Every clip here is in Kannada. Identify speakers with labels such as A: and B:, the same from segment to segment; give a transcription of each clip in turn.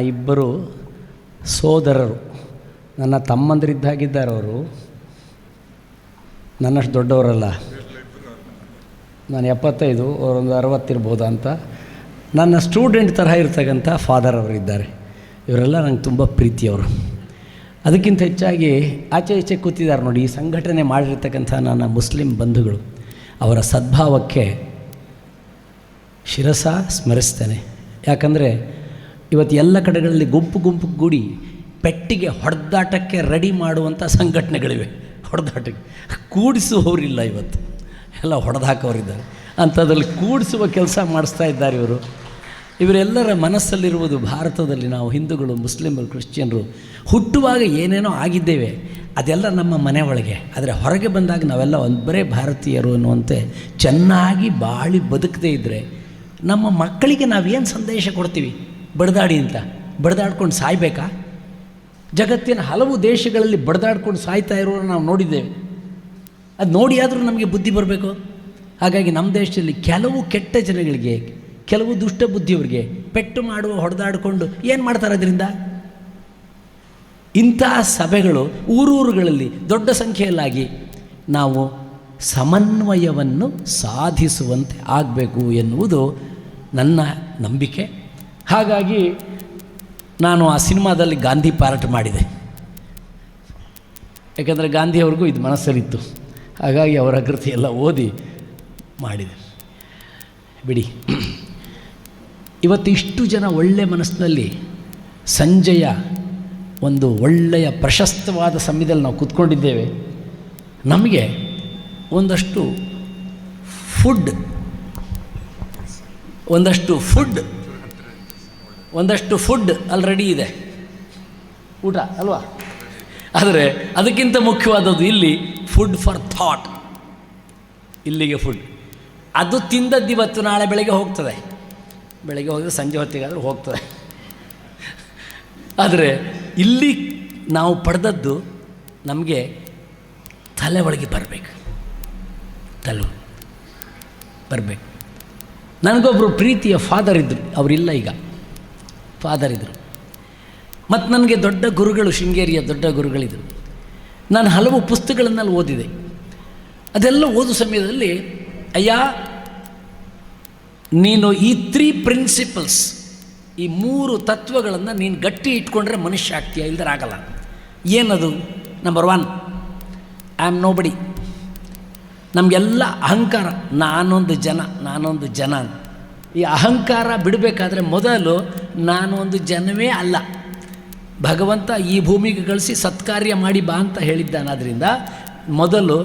A: ಇಬ್ಬರು ಸೋದರರು. ನನ್ನ ತಮ್ಮಂದಿರಿದ್ದಾಗಿದ್ದಾರೆ ಅವರು. ನನ್ನಷ್ಟು ದೊಡ್ಡವರಲ್ಲ. ನಾನು ಎಪ್ಪತ್ತೈದು, ಅವರೊಂದು ಅರವತ್ತಿರ್ಬೋದು ಅಂತ. ನನ್ನ ಸ್ಟೂಡೆಂಟ್ ತರಹ ಇರ್ತಕ್ಕಂಥ ಫಾದರ್ ಅವರಿದ್ದಾರೆ. ಇವರೆಲ್ಲ ನಂಗೆ ತುಂಬ ಪ್ರೀತಿಯವರು. ಅದಕ್ಕಿಂತ ಹೆಚ್ಚಾಗಿ ಆಚೆ ಈಚೆ ಕೂತಿದ್ದಾರೆ ನೋಡಿ, ಈ ಸಂಘಟನೆ ಮಾಡಿರ್ತಕ್ಕಂಥ ನನ್ನ ಮುಸ್ಲಿಂ ಬಂಧುಗಳು. ಅವರ ಸದ್ಭಾವಕ್ಕೆ ಶಿರಸ ಸ್ಮರಿಸ್ತೇನೆ. ಯಾಕಂದರೆ ಇವತ್ತು ಎಲ್ಲ ಕಡೆಗಳಲ್ಲಿ ಗುಂಪು ಗುಂಪು ಗೂಡಿ ಪೆಟ್ಟಿಗೆ ಹೊಡೆದಾಟಕ್ಕೆ ರೆಡಿ ಮಾಡುವಂಥ ಸಂಘಟನೆಗಳಿವೆ. ಹೊಡೆದಾಟಕ್ಕೆ. ಕೂಡಿಸುವವರಿಲ್ಲ ಇವತ್ತು. ಎಲ್ಲ ಹೊಡೆದಾಕೋರಿದ್ದಾರೆ ಅಂಥದ್ರಲ್ಲಿ ಕೂಡಿಸುವ ಕೆಲಸ ಮಾಡಿಸ್ತಾ ಇದ್ದಾರೆ ಇವರು. ಇವರೆಲ್ಲರ ಮನಸ್ಸಲ್ಲಿರುವುದು ಭಾರತದಲ್ಲಿ ನಾವು ಹಿಂದೂಗಳು, ಮುಸ್ಲಿಮರು, ಕ್ರಿಶ್ಚಿಯನ್ರು ಹುಟ್ಟುವಾಗ ಏನೇನೋ ಆಗಿದ್ದೇವೆ, ಅದೆಲ್ಲ ನಮ್ಮ ಮನೆ ಒಳಗೆ. ಆದರೆ ಹೊರಗೆ ಬಂದಾಗ ನಾವೆಲ್ಲ ಒಬ್ಬರೇ ಭಾರತೀಯರು ಅನ್ನುವಂತೆ ಚೆನ್ನಾಗಿ ಬಾಳಿ ಬದುಕದೇ ಇದ್ದರೆ ನಮ್ಮ ಮಕ್ಕಳಿಗೆ ನಾವೇನು ಸಂದೇಶ ಕೊಡ್ತೀವಿ? ಬಡ್ದಾಡಿ ಅಂತ. ಬಡದಾಡ್ಕೊಂಡು ಸಾಯ್ಬೇಕಾ? ಜಗತ್ತಿನ ಹಲವು ದೇಶಗಳಲ್ಲಿ ಬಡದಾಡ್ಕೊಂಡು ಸಾಯ್ತಾ ಇರೋರು ನಾವು ನೋಡಿದ್ದೇವೆ. ಅದು ನೋಡಿ ಆದರೂ ನಮಗೆ ಬುದ್ಧಿ ಬರಬೇಕು. ಹಾಗಾಗಿ ನಮ್ಮ ದೇಶದಲ್ಲಿ ಕೆಲವು ಕೆಟ್ಟ ಜನಗಳಿಗೆ, ಕೆಲವು ದುಷ್ಟ ಬುದ್ಧಿಯವರಿಗೆ ಪೆಟ್ಟು ಮಾಡುವ, ಹೊಡೆದಾಡಿಕೊಂಡು ಏನು ಮಾಡ್ತಾರೆ ಅದರಿಂದ? ಇಂತಹ ಸಭೆಗಳು ಊರೂರುಗಳಲ್ಲಿ ದೊಡ್ಡ ಸಂಖ್ಯೆಯಲ್ಲಾಗಿ ನಾವು ಸಮನ್ವಯವನ್ನು ಸಾಧಿಸುವಂತೆ ಆಗಬೇಕು ಎನ್ನುವುದು ನನ್ನ ನಂಬಿಕೆ. ಹಾಗಾಗಿ ನಾನು ಆ ಸಿನಿಮಾದಲ್ಲಿ ಗಾಂಧಿ ಪಾರ್ಟ್ ಮಾಡಿದೆ. ಯಾಕಂದರೆ ಗಾಂಧಿಯವ್ರಿಗೂ ಇದು ಮನಸ್ಸಲ್ಲಿತ್ತು. ಹಾಗಾಗಿ ಅವರ ಕೃತಿ ಎಲ್ಲ ಓದಿ ಮಾಡಿದೆ. ಬಿಡಿ. ಇವತ್ತು ಇಷ್ಟು ಜನ ಒಳ್ಳೆಯ ಮನಸ್ಸಿನಲ್ಲಿ ಸಂಜೆಯ ಒಂದು ಒಳ್ಳೆಯ ಪ್ರಶಸ್ತವಾದ ಸಮಯದಲ್ಲಿ ನಾವು ಕೂತ್ಕೊಂಡಿದ್ದೇವೆ. ನಮಗೆ ಒಂದಷ್ಟು ಫುಡ್ ಒಂದಷ್ಟು ಫುಡ್ ಒಂದಷ್ಟು ಫುಡ್ ಆಲ್ರೆಡಿ ಇದೆ. ಊಟ, ಅಲ್ವಾ? ಆದರೆ ಅದಕ್ಕಿಂತ ಮುಖ್ಯವಾದದ್ದು ಇಲ್ಲಿ ಫುಡ್ ಫಾರ್ ಥಾಟ್ ಇಲ್ಲಿಗೆ ಫುಡ್ ಅದು ತಿಂದದ್ದು ಇವತ್ತು ನಾಳೆ ಬೆಳಗ್ಗೆ ಹೋಗ್ತದೆ. ಬೆಳಗ್ಗೆ ಹೋದರೆ ಸಂಜೆ ಹೊತ್ತಿಗಾದರೂ ಹೋಗ್ತದೆ. ಆದರೆ ಇಲ್ಲಿ ನಾವು ಪಡೆದದ್ದು ನಮಗೆ ತಲೆ ಒಳಗೆ ಬರಬೇಕು. ತಲೆ ಬರಬೇಕು. ನನಗೊಬ್ಬರು ಪ್ರೀತಿಯ ಫಾದರ್ ಇದ್ದರು ಅವರಿಲ್ಲ ಈಗ. ಫಾದರ್ ಇದ್ದರು ಮತ್ತು ನನಗೆ ದೊಡ್ಡ ಗುರುಗಳು, ಶೃಂಗೇರಿಯ ದೊಡ್ಡ ಗುರುಗಳಿದ್ದರು ನಾನು ಹಲವು ಪುಸ್ತಕಗಳನ್ನೆಲ್ಲ ಓದಿದೆ. ಅದೆಲ್ಲ ಓದು ಸಮಯದಲ್ಲಿ, ಅಯ್ಯ, ನೀನು ಈ ತ್ರೀ ಪ್ರಿನ್ಸಿಪಲ್ಸ್ ಈ ಮೂರು ತತ್ವಗಳನ್ನು ನೀನು ಗಟ್ಟಿ ಇಟ್ಕೊಂಡ್ರೆ ಮನುಷ್ಯ ಆಗ್ತೀಯ, ಇಲ್ದರೆ ಆಗಲ್ಲ. ಏನದು? Number one I am nobody ನಮಗೆಲ್ಲ ಅಹಂಕಾರ, ನಾನೊಂದು ಜನ ನಾನೊಂದು ಜನ ಅಂತ. ಈ ಅಹಂಕಾರ ಬಿಡಬೇಕಾದ್ರೆ ಮೊದಲು ನಾನು ಒಂದು ಜನವೇ ಅಲ್ಲ. ಭಗವಂತ ಈ ಭೂಮಿಗೆ ಕಳಿಸಿ ಸತ್ಕಾರ್ಯ ಮಾಡಿ ಬಾ ಅಂತ ಹೇಳಿದ್ದಾನಾದ್ರಿಂದ ಮೊದಲು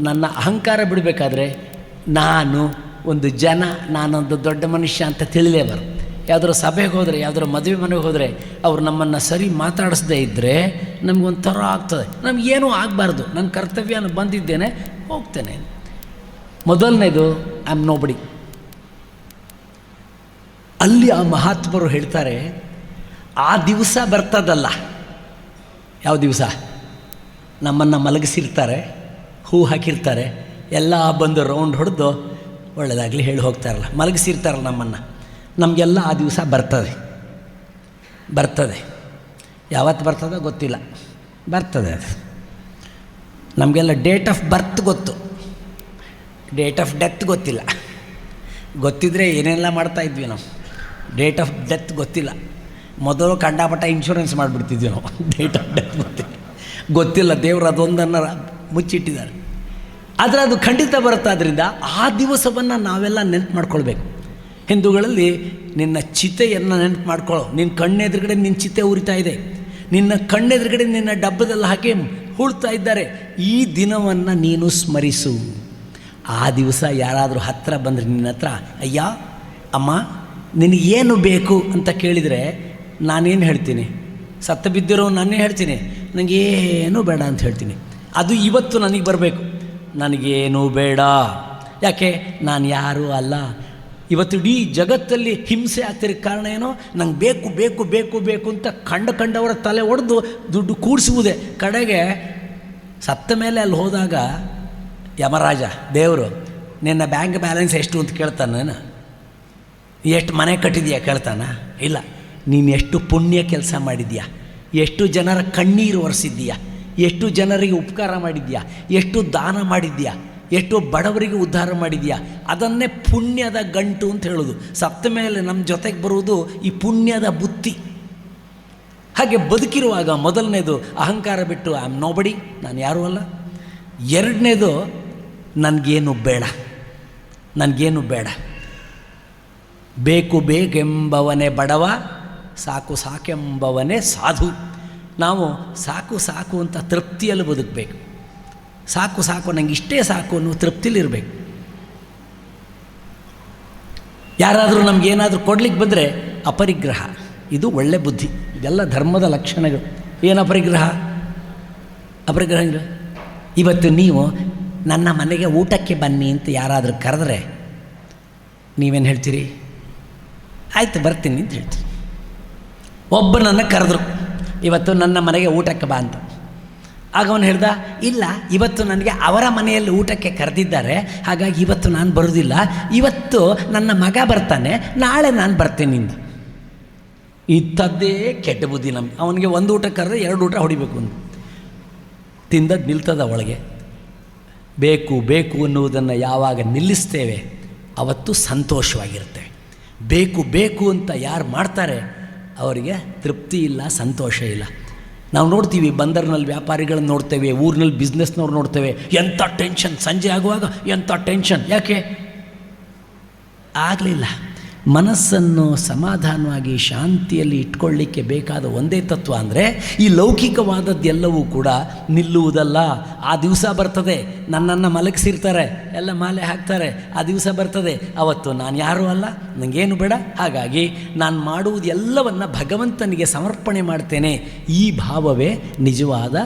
A: ನನ್ನ ಅಹಂಕಾರ ಬಿಡಬೇಕಾದ್ರೆ ನಾನು ಒಂದು ಜನ, ನಾನೊಂದು ದೊಡ್ಡ ಮನುಷ್ಯ ಅಂತ ತಿಳಿದೇವರು ಯಾವುದಾದ್ರು ಸಭೆಗೆ ಹೋದರೆ, ಯಾವುದಾದ್ರು ಮದುವೆ ಮನೆಗೆ ಹೋದರೆ ಅವ್ರು ನಮ್ಮನ್ನು ಸರಿ ಮಾತಾಡಿಸದೇ ಇದ್ದರೆ ನಮಗೊಂಥರ ಆಗ್ತದೆ. ನಮಗೇನೂ ಆಗಬಾರ್ದು. ನನ್ನ ಕರ್ತವ್ಯನ ಬಂದಿದ್ದೇನೆ, ಹೋಗ್ತೇನೆ. ಮೊದಲನೇದು ಐ ಆಮ್ ನೋಬಡಿ ಅಲ್ಲಿ ಆ ಮಹಾತ್ಮರು ಹೇಳ್ತಾರೆ, ಆ ದಿವಸ ಬರ್ತದಲ್ಲ. ಯಾವ ದಿವಸ? ನಮ್ಮನ್ನು ಮಲಗಿಸಿರ್ತಾರೆ, ಹೂ ಹಾಕಿರ್ತಾರೆ, ಎಲ್ಲ ಬಂದು ರೌಂಡ್ ಹೊಡೆದು ಒಳ್ಳೆಯದಾಗಲಿ ಹೇಳಿ ಹೋಗ್ತಾರಲ್ಲ. ಮಲಗಿಸಿರ್ತಾರಲ್ಲ ನಮ್ಮನ್ನು. ನಮಗೆಲ್ಲ ಆ ದಿವಸ ಬರ್ತದೆ. ಬರ್ತದೆ. ಯಾವತ್ತು ಬರ್ತದೋ ಗೊತ್ತಿಲ್ಲ. ಬರ್ತದೆ ಅದು. ನಮಗೆಲ್ಲ ಡೇಟ್ ಆಫ್ ಬರ್ತ್ ಗೊತ್ತು. ಡೇಟ್ ಆಫ್ ಡೆತ್ ಗೊತ್ತಿಲ್ಲ. ಗೊತ್ತಿದ್ದರೆ ಏನೆಲ್ಲ ಮಾಡ್ತಾಯಿದ್ವಿ ನಾವು. ಡೇಟ್ ಆಫ್ ಡೆತ್ ಗೊತ್ತಿಲ್ಲ. ಮೊದಲು ಕಂಡಾಪಟ್ಟ ಇನ್ಶೂರೆನ್ಸ್ ಮಾಡಿಬಿಡ್ತಿದ್ವಿ ನಾವು. ಡೇಟ್ ಆಫ್ ಡೆತ್ ಗೊತ್ತಿಲ್ಲ ಗೊತ್ತಿಲ್ಲ, ದೇವರು ಅದೊಂದನ್ನು ಮುಚ್ಚಿಟ್ಟಿದ್ದಾರೆ. ಆದರೆ ಅದು ಖಂಡಿತ ಬರುತ್ತಾದ್ರಿಂದ ಆ ದಿವಸವನ್ನು ನಾವೆಲ್ಲ ನೆನಪು ಮಾಡ್ಕೊಳ್ಬೇಕು. ಹಿಂದೂಗಳಲ್ಲಿ ನಿನ್ನ ಚಿತೆಯನ್ನು ನೆನಪು ಮಾಡ್ಕೊಳ್ಳೋ ನಿನ್ನ ಕಣ್ಣೆದುರುಗಡೆ ನಿನ್ನ ಚಿತೆ ಉರಿತಾ ಇದೆ. ನಿನ್ನ ಕಣ್ಣೆದುರುಗಡೆ ನಿನ್ನ ಡಬ್ಬದಲ್ಲಿ ಹಾಕಿ ಹುಳ್ತಾ ಇದ್ದಾರೆ. ಈ ದಿನವನ್ನು ನೀನು ಸ್ಮರಿಸು. ಆ ದಿವಸ ಯಾರಾದರೂ ಹತ್ತಿರ ಬಂದರೆ ನಿನ್ನ ಹತ್ರ, ಅಯ್ಯ, ಅಮ್ಮ ನಿನಗೇನು ಬೇಕು ಅಂತ ಕೇಳಿದರೆ ನಾನೇನು ಹೇಳ್ತೀನಿ? ಸತ್ತ ಬಿದ್ದಿರೋ ನಾನೇ ಹೇಳ್ತೀನಿ. ನನಗೇನು ಬೇಡ ಅಂತ ಹೇಳ್ತೀನಿ. ಅದು ಇವತ್ತು ನನಗೆ ಬರಬೇಕು. ನನಗೇನು ಬೇಡ. ಯಾಕೆ? ನಾನು ಯಾರೂ ಅಲ್ಲ. ಇವತ್ತು ಇಡೀ ಜಗತ್ತಲ್ಲಿ ಹಿಂಸೆ ಆಗ್ತಿರೋ ಕಾರಣ ಏನೋ? ನಂಗೆ ಬೇಕು ಬೇಕು ಬೇಕು ಬೇಕು ಅಂತ ಕಂಡ ಕಂಡವರ ತಲೆ ಒಡೆದು ದುಡ್ಡು ಕೂಡಿಸುವುದೇ ಕಡೆಗೆ ಸತ್ತ ಮೇಲೆ ಅಲ್ಲಿ ಹೋದಾಗ ಯಮರಾಜ, ದೇವರು, ನಿನ್ನ ಬ್ಯಾಂಕ್ ಬ್ಯಾಲೆನ್ಸ್ ಎಷ್ಟು ಅಂತ ಕೇಳ್ತಾನೆ ಎಷ್ಟು ಮನೆ ಕಟ್ಟಿದೆಯಾ ಕೇಳ್ತಾನ? ಇಲ್ಲ. ನೀನು ಎಷ್ಟು ಪುಣ್ಯ ಕೆಲಸ ಮಾಡಿದ್ಯಾ? ಎಷ್ಟು ಜನರ ಕಣ್ಣೀರು ಒರೆಸಿದ್ದೀಯಾ ಎಷ್ಟು ಜನರಿಗೆ ಉಪಕಾರ ಮಾಡಿದ್ಯಾ? ಎಷ್ಟು ದಾನ ಮಾಡಿದ್ಯಾ? ಎಷ್ಟು ಬಡವರಿಗೆ ಉದ್ಧಾರ ಮಾಡಿದ್ಯಾ? ಅದನ್ನೇ ಪುಣ್ಯದ ಗಂಟು ಅಂತ ಹೇಳೋದು. ಸತ್ತ ಮೇಲೆ ನಮ್ಮ ಜೊತೆಗೆ ಬರುವುದು ಈ ಪುಣ್ಯದ ಬುತ್ತಿ. ಹಾಗೆ ಬದುಕಿರುವಾಗ ಮೊದಲನೇದು ಅಹಂಕಾರ ಬಿಟ್ಟು ಐ ಆಮ್ ನೋಬಡಿ ನಾನು ಯಾರೂ ಅಲ್ಲ. ಎರಡನೇದು ನನಗೇನು ಬೇಡ. ನನಗೇನು ಬೇಡ. ಬೇಕು ಬೇಕೆಂಬವನೇ ಬಡವ, ಸಾಕು ಸಾಕೆಂಬವನೇ ಸಾಧು. ನಾವು ಸಾಕು ಸಾಕು ಅಂತ ತೃಪ್ತಿಯಲ್ಲಿ ಬದುಕಬೇಕು. ಸಾಕು ಸಾಕು ನನಗೆ ಇಷ್ಟೇ ಸಾಕು ಅನ್ನೋ ತೃಪ್ತಿಲಿರಬೇಕು ಯಾರಾದರೂ ನಮಗೇನಾದರೂ ಕೊಡ್ಲಿಕ್ಕೆ ಬಂದರೆ ಅಪರಿಗ್ರಹ. ಇದು ಒಳ್ಳೆ ಬುದ್ಧಿ. ಇದೆಲ್ಲ ಧರ್ಮದ ಲಕ್ಷಣಗಳು. ಏನು ಅಪರಿಗ್ರಹ? ಅಪರಿಗ್ರಹ ಇಲ್ಲ ಇವತ್ತು ನೀವು ನನ್ನ ಮನೆಗೆ ಊಟಕ್ಕೆ ಬನ್ನಿ ಅಂತ ಯಾರಾದರೂ ಕರೆದ್ರೆ ನೀವೇನು ಹೇಳ್ತೀರಿ? ಆಯ್ತು, ಬರ್ತೀನಿ ಅಂತ ಹೇಳ್ತೀನಿ ಒಬ್ಬ ನನ್ನ ಕರೆದ್ರು, ಇವತ್ತು ನನ್ನ ಮನೆಗೆ ಊಟಕ್ಕೆ ಬಾ ಅಂತ. ಆಗ ಅವನು ಹೇಳ್ದ, ಇಲ್ಲ, ಇವತ್ತು ನನಗೆ ಅವರ ಮನೆಯಲ್ಲಿ ಊಟಕ್ಕೆ ಕರೆದಿದ್ದಾರೆ, ಹಾಗಾಗಿ ಇವತ್ತು ನಾನು ಬರೋದಿಲ್ಲ. ಇವತ್ತು ನನ್ನ ಮಗ ಬರ್ತಾನೆ, ನಾಳೆ ನಾನು ಬರ್ತೀನಿ ಇಂದ ಇತ್ತದ್ದೇ ಕೆಟ್ಟ ಬುದ್ಧಿ ನಮ್ಗೆ. ಅವನಿಗೆ ಒಂದು ಊಟ ಕರೆದ್ರೆ ಎರಡು ಊಟ ಹೊಡಿಬೇಕು ಅಂತ. ತಿಂದದ್ದು ನಿಲ್ತದ ಒಳಗೆ ಬೇಕು ಬೇಕು ಅನ್ನುವುದನ್ನು ಯಾವಾಗ ನಿಲ್ಲಿಸ್ತೇವೆ, ಅವತ್ತು ಸಂತೋಷವಾಗಿರುತ್ತೆ ಬೇಕು ಬೇಕು ಅಂತ ಯಾರು ಮಾಡ್ತಾರೆ, ಅವರಿಗೆ ತೃಪ್ತಿ ಇಲ್ಲ, ಸಂತೋಷ ಇಲ್ಲ. ನಾವು ನೋಡ್ತೀವಿ, ಬಂದರ್ನಲ್ಲಿ ವ್ಯಾಪಾರಿಗಳನ್ನ ನೋಡ್ತೇವೆ, ಊರಿನಲ್ಲಿ ಬಿಸ್ನೆಸ್ನವ್ರು ನೋಡ್ತೇವೆ ಎಂಥ ಟೆನ್ಷನ್ ಸಂಜೆ ಆಗುವಾಗ ಎಂಥ ಟೆನ್ಷನ್ ಯಾಕೆ? ಆಗಲಿಲ್ಲ. ಮನಸ್ಸನ್ನು ಸಮಾಧಾನವಾಗಿ ಶಾಂತಿಯಲ್ಲಿ ಇಟ್ಕೊಳ್ಳಿಕ್ಕೆ ಬೇಕಾದ ಒಂದೇ ತತ್ವ ಅಂದರೆ ಈ ಲೌಕಿಕವಾದದ್ದೆಲ್ಲವೂ ಕೂಡ ನಿಲ್ಲುವುದಲ್ಲ. ಆ ದಿವಸ ಬರ್ತದೆ, ನನ್ನನ್ನು ಮಲಗಿಸಿರ್ತಾರೆ, ಎಲ್ಲ ಮಾಲೆ ಹಾಕ್ತಾರೆ, ಆ ದಿವಸ ಬರ್ತದೆ. ಅವತ್ತು ನಾನು ಯಾರೂ ಅಲ್ಲ ನನಗೇನು ಬೇಡ. ಹಾಗಾಗಿ ನಾನು ಮಾಡುವುದು ಎಲ್ಲವನ್ನು ಭಗವಂತನಿಗೆ ಸಮರ್ಪಣೆ ಮಾಡ್ತೇನೆ. ಈ ಭಾವವೇ ನಿಜವಾದ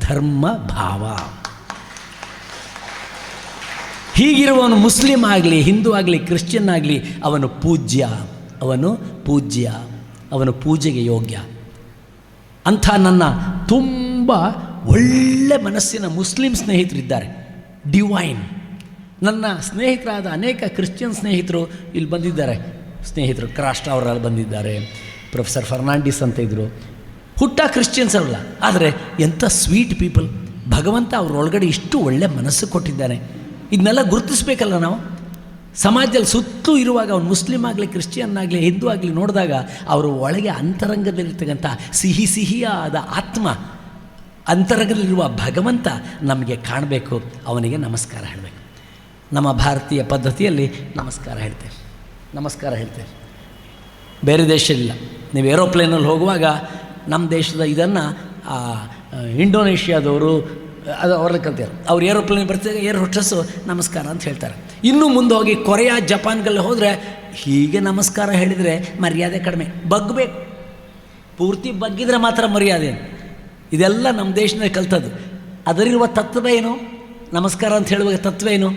A: ಧರ್ಮ ಭಾವ ಹೀಗಿರುವವನು ಮುಸ್ಲಿಂ ಆಗಲಿ, ಹಿಂದೂ ಆಗಲಿ, ಕ್ರಿಶ್ಚಿಯನ್ ಆಗಲಿ, ಅವನು ಪೂಜ್ಯ. ಅವನು ಪೂಜ್ಯ. ಅವನು ಪೂಜೆಗೆ ಯೋಗ್ಯ. ಅಂಥ ನನ್ನ ತುಂಬ ಒಳ್ಳೆ ಮನಸ್ಸಿನ ಮುಸ್ಲಿಂ ಸ್ನೇಹಿತರಿದ್ದಾರೆ ಡಿವೈನ್. ನನ್ನ ಸ್ನೇಹಿತರಾದ ಅನೇಕ ಕ್ರಿಶ್ಚಿಯನ್ ಸ್ನೇಹಿತರು ಇಲ್ಲಿ ಬಂದಿದ್ದಾರೆ. ಸ್ನೇಹಿತರು ಕ್ರಾಸ್ಟ್ ಅವರಲ್ಲಿ ಬಂದಿದ್ದಾರೆ. ಪ್ರೊಫೆಸರ್ ಫರ್ನಾಂಡಿಸ್ ಅಂತ ಇದ್ದರು ಹುಟ್ಟ ಕ್ರಿಶ್ಚಿಯನ್ಸ್ ಅವರಲ್ಲ. ಆದರೆ ಎಂಥ ಸ್ವೀಟ್ ಪೀಪಲ್. ಭಗವಂತ ಅವರೊಳಗಡೆ ಇಷ್ಟು ಒಳ್ಳೆ ಮನಸ್ಸು ಕೊಟ್ಟಿದ್ದಾನೆ. ಇದನ್ನೆಲ್ಲ ಗುರುತಿಸ್ಬೇಕಲ್ಲ ನಾವು? ಸಮಾಜದಲ್ಲಿ ಸುತ್ತಲೂ ಇರುವಾಗ ಅವ್ನು ಮುಸ್ಲಿಂ ಆಗಲಿ, ಕ್ರಿಶ್ಚಿಯನ್ ಆಗಲಿ, ಹಿಂದೂ ಆಗಲಿ ನೋಡಿದಾಗ ಅವರ ಒಳಗೆ ಅಂತರಂಗದಲ್ಲಿರ್ತಕ್ಕಂಥ ಸಿಹಿ ಸಿಹಿಯಾದ ಆತ್ಮ, ಅಂತರಂಗದಲ್ಲಿರುವ ಭಗವಂತ ನಮಗೆ ಕಾಣಬೇಕು, ಅವನಿಗೆ ನಮಸ್ಕಾರ ಹೇಳಬೇಕು. ನಮ್ಮ ಭಾರತೀಯ ಪದ್ಧತಿಯಲ್ಲಿ ನಮಸ್ಕಾರ ಹೇಳ್ತೇವೆ. ನಮಸ್ಕಾರ ಹೇಳ್ತೇವೆ. ಬೇರೆ ದೇಶ ಇಲ್ಲ. ನೀವು ಏರೋಪ್ಲೇನಲ್ಲಿ ಹೋಗುವಾಗ ನಮ್ಮ ದೇಶದ ಇದನ್ನು ಇಂಡೋನೇಷ್ಯಾದವರು ಅದು ಅವ್ರಲ್ಲಿ ಕಲ್ತಿದ್ದಾರೆ ಅವ್ರು ಏರೋಪ್ಲೇನ್ ಬರ್ತಿದ್ದಾಗ ಏರ್ ಹೊಟ್ಟಸ್ಸು ನಮಸ್ಕಾರ ಅಂತ ಹೇಳ್ತಾರೆ. ಇನ್ನೂ ಮುಂದೆ ಹೋಗಿ ಕೊರಿಯಾ ಜಪಾನ್ಗೆಲ್ಲ ಹೋದರೆ ಹೀಗೆ ನಮಸ್ಕಾರ ಹೇಳಿದರೆ ಮರ್ಯಾದೆ ಕಡಿಮೆ. ಬಗ್ಬೇಕು. ಪೂರ್ತಿ ಬಗ್ಗಿದ್ರೆ ಮಾತ್ರ ಮರ್ಯಾದೆ. ಇದೆಲ್ಲ ನಮ್ಮ ದೇಶದಲ್ಲಿ ಕಲ್ತದ್ದು. ಅದರಿರುವ ತತ್ವ ಏನು? ನಮಸ್ಕಾರ ಅಂತ ಹೇಳುವಾಗ ತತ್ವ ಏನು?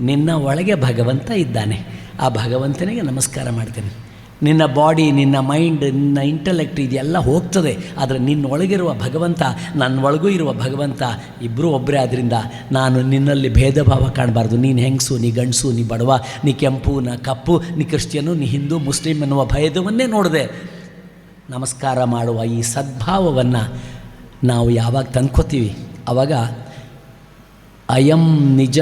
A: ನಿನ್ನ ಒಳಗೆ ಭಗವಂತ ಇದ್ದಾನೆ. ಆ ಭಗವಂತನಿಗೆ ನಮಸ್ಕಾರ ಮಾಡ್ತೇನೆ. ನಿನ್ನ ಬಾಡಿ, ನಿನ್ನ ಮೈಂಡ್, ನಿನ್ನ ಇಂಟಲೆಕ್ಟ್ ಇದೆಲ್ಲ ಹೋಗ್ತದೆ. ಆದರೆ ನಿನ್ನೊಳಗಿರುವ ಭಗವಂತ ನನ್ನ ಒಳಗೂ ಇರುವ ಭಗವಂತ ಇಬ್ಬರೂ ಒಬ್ಬರೇ ಆದ್ದರಿಂದ ನಾನು ನಿನ್ನಲ್ಲಿ ಭೇದ ಭಾವ ಕಾಣಬಾರ್ದು. ನೀನು ಹೆಂಗಸು, ನೀ ಗಂಡಸು, ನೀ ಬಡವ, ನೀ ಕೆಂಪು, ನಾ ಕಪ್ಪು, ನೀ ಕ್ರಿಶ್ಚಿಯನು, ನೀ ಹಿಂದೂ, ಮುಸ್ಲಿಂ ಎನ್ನುವ ಭಯದವನ್ನೇ ನೋಡಿದೆ. ನಮಸ್ಕಾರ ಮಾಡುವ ಈ ಸದ್ಭಾವವನ್ನು ನಾವು ಯಾವಾಗ ತಂದ್ಕೋತೀವಿ? ಆವಾಗ ಅಯಂ ನಿಜ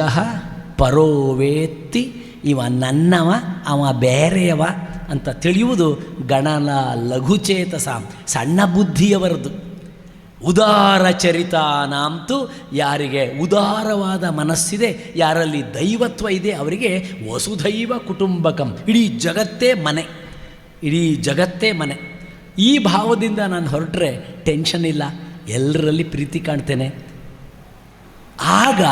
A: ಪರೋವೇತ್ತಿ ಇವ ನನ್ನವ, ಅವ ಬೇರೆಯವ ಅಂತ ತಿಳಿಯುವುದು ಗಣನ ಲಘುಚೇತಸ, ಸಣ್ಣ ಬುದ್ಧಿಯವರದು. ಉದಾರ ಚರಿತಾನಾಂತು ಯಾರಿಗೆ ಉದಾರವಾದ ಮನಸ್ಸಿದೆ, ಯಾರಲ್ಲಿ ದೈವತ್ವ ಇದೆ ಅವರಿಗೆ ವಸುಧೈವ ಕುಟುಂಬಕಂ, ಇಡೀ ಜಗತ್ತೇ ಮನೆ, ಇಡೀ ಜಗತ್ತೇ ಮನೆ. ಈ ಭಾವದಿಂದ ನಾನು ಹೊರಟ್ರೆ ಟೆನ್ಷನ್ ಇಲ್ಲ, ಎಲ್ಲರಲ್ಲಿ ಪ್ರೀತಿ ಕಾಣ್ತೇನೆ. ಆಗ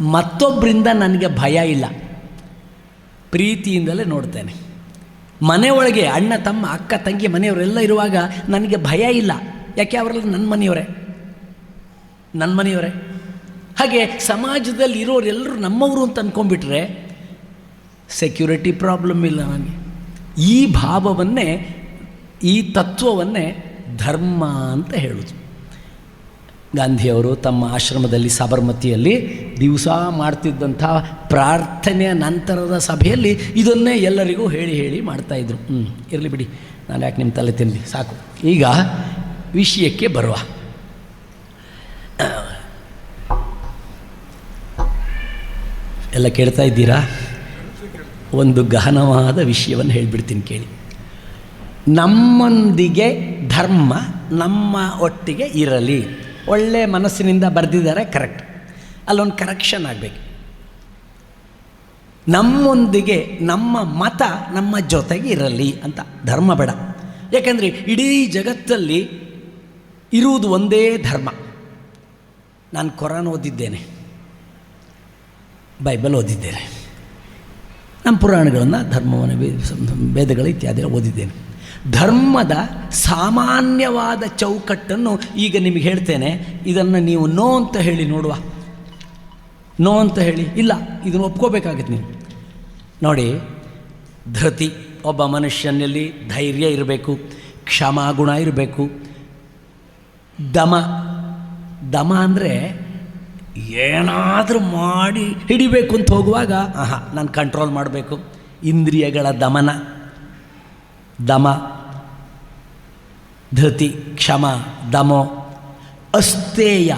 A: ಮತ್ತೊಬ್ಬರಿಂದ ನನಗೆ ಭಯ ಇಲ್ಲ, ಪ್ರೀತಿಯಿಂದಲೇ ನೋಡ್ತೇನೆ. ಮನೆಯೊಳಗೆ ಅಣ್ಣ, ತಮ್ಮ, ಅಕ್ಕ, ತಂಗಿ, ಮನೆಯವರೆಲ್ಲ ಇರುವಾಗ ನನಗೆ ಭಯ ಇಲ್ಲ. ಯಾಕೆ ಅವರೆಲ್ಲ ನನ್ನ ಮನೆಯವರೇ? ನನ್ನ ಮನೆಯವರೇ? ಹಾಗೆ ಸಮಾಜದಲ್ಲಿ ಇರೋರೆಲ್ಲರೂ ನಮ್ಮವರು ಅಂತ ಅಂದ್ಕೊಂಡ್ಬಿಟ್ರೆ ಸೆಕ್ಯೂರಿಟಿ ಪ್ರಾಬ್ಲಮ್ ಇಲ್ಲ ನನಗೆ. ಈ ಭಾವವನ್ನೇ, ಈ ತತ್ವವನ್ನೇ ಧರ್ಮ ಅಂತ ಹೇಳೋದು. ಗಾಂಧಿಯವರು ತಮ್ಮ ಆಶ್ರಮದಲ್ಲಿ ಸಾಬರಮತಿಯಲ್ಲಿ ದಿವಸ ಮಾಡ್ತಿದ್ದಂಥ ಪ್ರಾರ್ಥನೆಯ ನಂತರದ ಸಭೆಯಲ್ಲಿ ಇದನ್ನೇ ಎಲ್ಲರಿಗೂ ಹೇಳಿ ಹೇಳಿ ಮಾಡ್ತಾಯಿದ್ರು ಹ್ಞೂ ಇರಲಿ ಬಿಡಿ. ನಾನು ಯಾಕೆ ನಿಮ್ಮ ತಲೆ ತಿನ್ನಲಿ ಸಾಕು. ಈಗ ವಿಷಯಕ್ಕೆ ಬರುವ. ಎಲ್ಲ ಕೇಳ್ತಾ ಇದ್ದೀರಾ? ಒಂದು ಗಹನವಾದ ವಿಷಯವನ್ನು ಹೇಳಿಬಿಡ್ತೀನಿ ಕೇಳಿ. ನಮ್ಮೊಂದಿಗೆ ಧರ್ಮ ನಮ್ಮ ಒಟ್ಟಿಗೆ ಇರಲಿ. ಒಳ್ಳೆ ಮನಸ್ಸಿನಿಂದ ಬರೆದಿದ್ದಾರೆ ಕರೆಕ್ಟ್ ಅಲ್ಲೊಂದು ಕರೆಕ್ಷನ್ ಆಗಬೇಕು. ನಮ್ಮೊಂದಿಗೆ ನಮ್ಮ ಮತ ನಮ್ಮ ಜೊತೆಗೆ ಇರಲಿ ಅಂತ. ಧರ್ಮ ಬೇಡ. ಯಾಕೆಂದರೆ ಇಡೀ ಜಗತ್ತಲ್ಲಿ ಇರುವುದು ಒಂದೇ ಧರ್ಮ. ನಾನು ಕೊರಾನ್ ಓದಿದ್ದೇನೆ. ಬೈಬಲ್ ಓದಿದ್ದೇನೆ. ನಮ್ಮ ಪುರಾಣಗಳನ್ನು ಧರ್ಮವನ್ನು ವೇದಗಳು ಇತ್ಯಾದಿ ಓದಿದ್ದೇನೆ. ಧರ್ಮದ ಸಾಮಾನ್ಯವಾದ ಚೌಕಟ್ಟನ್ನು ಈಗ ನಿಮಗೆ ಹೇಳ್ತೇನೆ. ಇದನ್ನು ನೀವು ನೋ ಅಂತ ಹೇಳಿ ನೋಡುವ. ನೋ ಅಂತ ಹೇಳಿ. ಇಲ್ಲ, ಇದನ್ನು ಒಪ್ಕೋಬೇಕಾಗತ್ತೆ ನೀವು. ನೋಡಿ, ಧೃತಿ, ಒಬ್ಬ ಮನುಷ್ಯನಲ್ಲಿ ಧೈರ್ಯ ಇರಬೇಕು ಕ್ಷಮಾಗುಣ ಇರಬೇಕು. ದಮ ದಮ ಅಂದರೆ ಏನಾದರೂ ಮಾಡಿ ಹಿಡಿಬೇಕು ಅಂತ ಹೋಗುವಾಗ, ಆಹಾ, ನಾನು ಕಂಟ್ರೋಲ್ ಮಾಡಬೇಕು. ಇಂದ್ರಿಯಗಳ ದಮನ. ದಮ ಧೃತಿ, ಕ್ಷಮ, ದಮೋ ಅಸ್ತೇಯ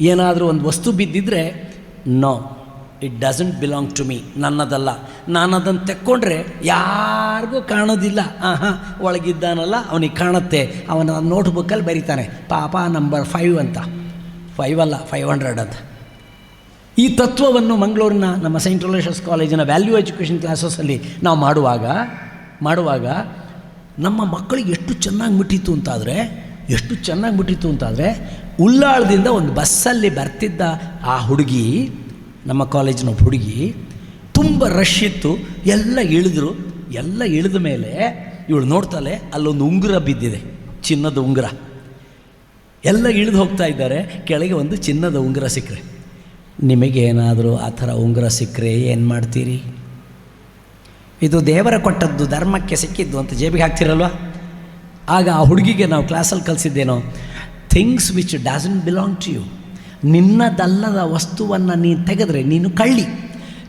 A: ಏನಾದರೂ ಒಂದು ವಸ್ತು ಬಿದ್ದಿದ್ರೆ, no it doesn't belong to me ನನ್ನದಲ್ಲ. ನಾನು ಅದನ್ನು ತೆಕ್ಕೊಂಡ್ರೆ ಯಾರಿಗೂ ಕಾಣೋದಿಲ್ಲ. ಆಹಾ, ಒಳಗಿದ್ದಾನಲ್ಲ, ಅವನಿಗೆ ಕಾಣುತ್ತೆ. ಅವನ ನೋಟ್ಬುಕ್ಕಲ್ಲಿ ಬರೀತಾನೆ. ಪಾಪ ನಂಬರ್ ಫೈವ್ ಅಂತ. ಫೈವ್ ಅಲ್ಲ ಫೈವ್ ಹಂಡ್ರೆಡ್ ಅಂತ. ಈ ತತ್ವವನ್ನು ಮಂಗಳೂರಿನ ನಮ್ಮ ಸೈಂಟ್ ರೋಲೇಷಸ್ ಕಾಲೇಜಿನ ವ್ಯಾಲ್ಯೂ ಎಜುಕೇಷನ್ ಕ್ಲಾಸಸ್ಸಲ್ಲಿ ನಾವು ಮಾಡುವಾಗ ಮಾಡುವಾಗ ನಮ್ಮ ಮಕ್ಕಳಿಗೆ ಎಷ್ಟು ಚೆನ್ನಾಗಿ ಮುಟ್ಟಿತ್ತು ಅಂತಾದರೆ, ಎಷ್ಟು ಚೆನ್ನಾಗಿ ಮುಟ್ಟಿತ್ತು ಅಂತಾದರೆ, ಉಳ್ಳಾಳದಿಂದ ಒಂದು ಬಸ್ಸಲ್ಲಿ ಬರ್ತಿದ್ದ ಆ ಹುಡುಗಿ, ನಮ್ಮ ಕಾಲೇಜಿನ ಹುಡುಗಿ, ತುಂಬ ರಶ್ ಇತ್ತು. ಎಲ್ಲ ಇಳಿದ್ರು. ಎಲ್ಲ ಇಳಿದ ಮೇಲೆ ಇವಳು ನೋಡ್ತಾಳೆ ಅಲ್ಲೊಂದು ಉಂಗುರ ಬಿದ್ದಿದೆ, ಚಿನ್ನದ ಉಂಗುರ. ಎಲ್ಲ ಇಳಿದು ಹೋಗ್ತಾ ಇದ್ದಾರೆ. ಕೆಳಗೆ ಒಂದು ಚಿನ್ನದ ಉಂಗುರ ಸಿಕ್ಕರೆ. ನಿಮಗೇನಾದರೂ ಆ ಥರ ಉಂಗುರ ಸಿಕ್ಕರೆ ಏನು ಮಾಡ್ತೀರಿ? ಇದು ದೇವರ ಕೊಟ್ಟದ್ದು ಧರ್ಮಕ್ಕೆ ಸಿಕ್ಕಿದ್ದು ಅಂತ ಜೇಬಿಗೆ ಹಾಕ್ತಿರಲ್ವ? ಆಗ ಆ ಹುಡುಗಿಗೆ ನಾವು ಕ್ಲಾಸಲ್ಲಿ ಕಲಿಸಿದ್ದೇನೋ, things which doesn't belong to you, ನಿನ್ನದಲ್ಲದ ವಸ್ತುವನ್ನು ನೀನು ತೆಗೆದ್ರೆ ನೀನು ಕಳ್ಳಿ.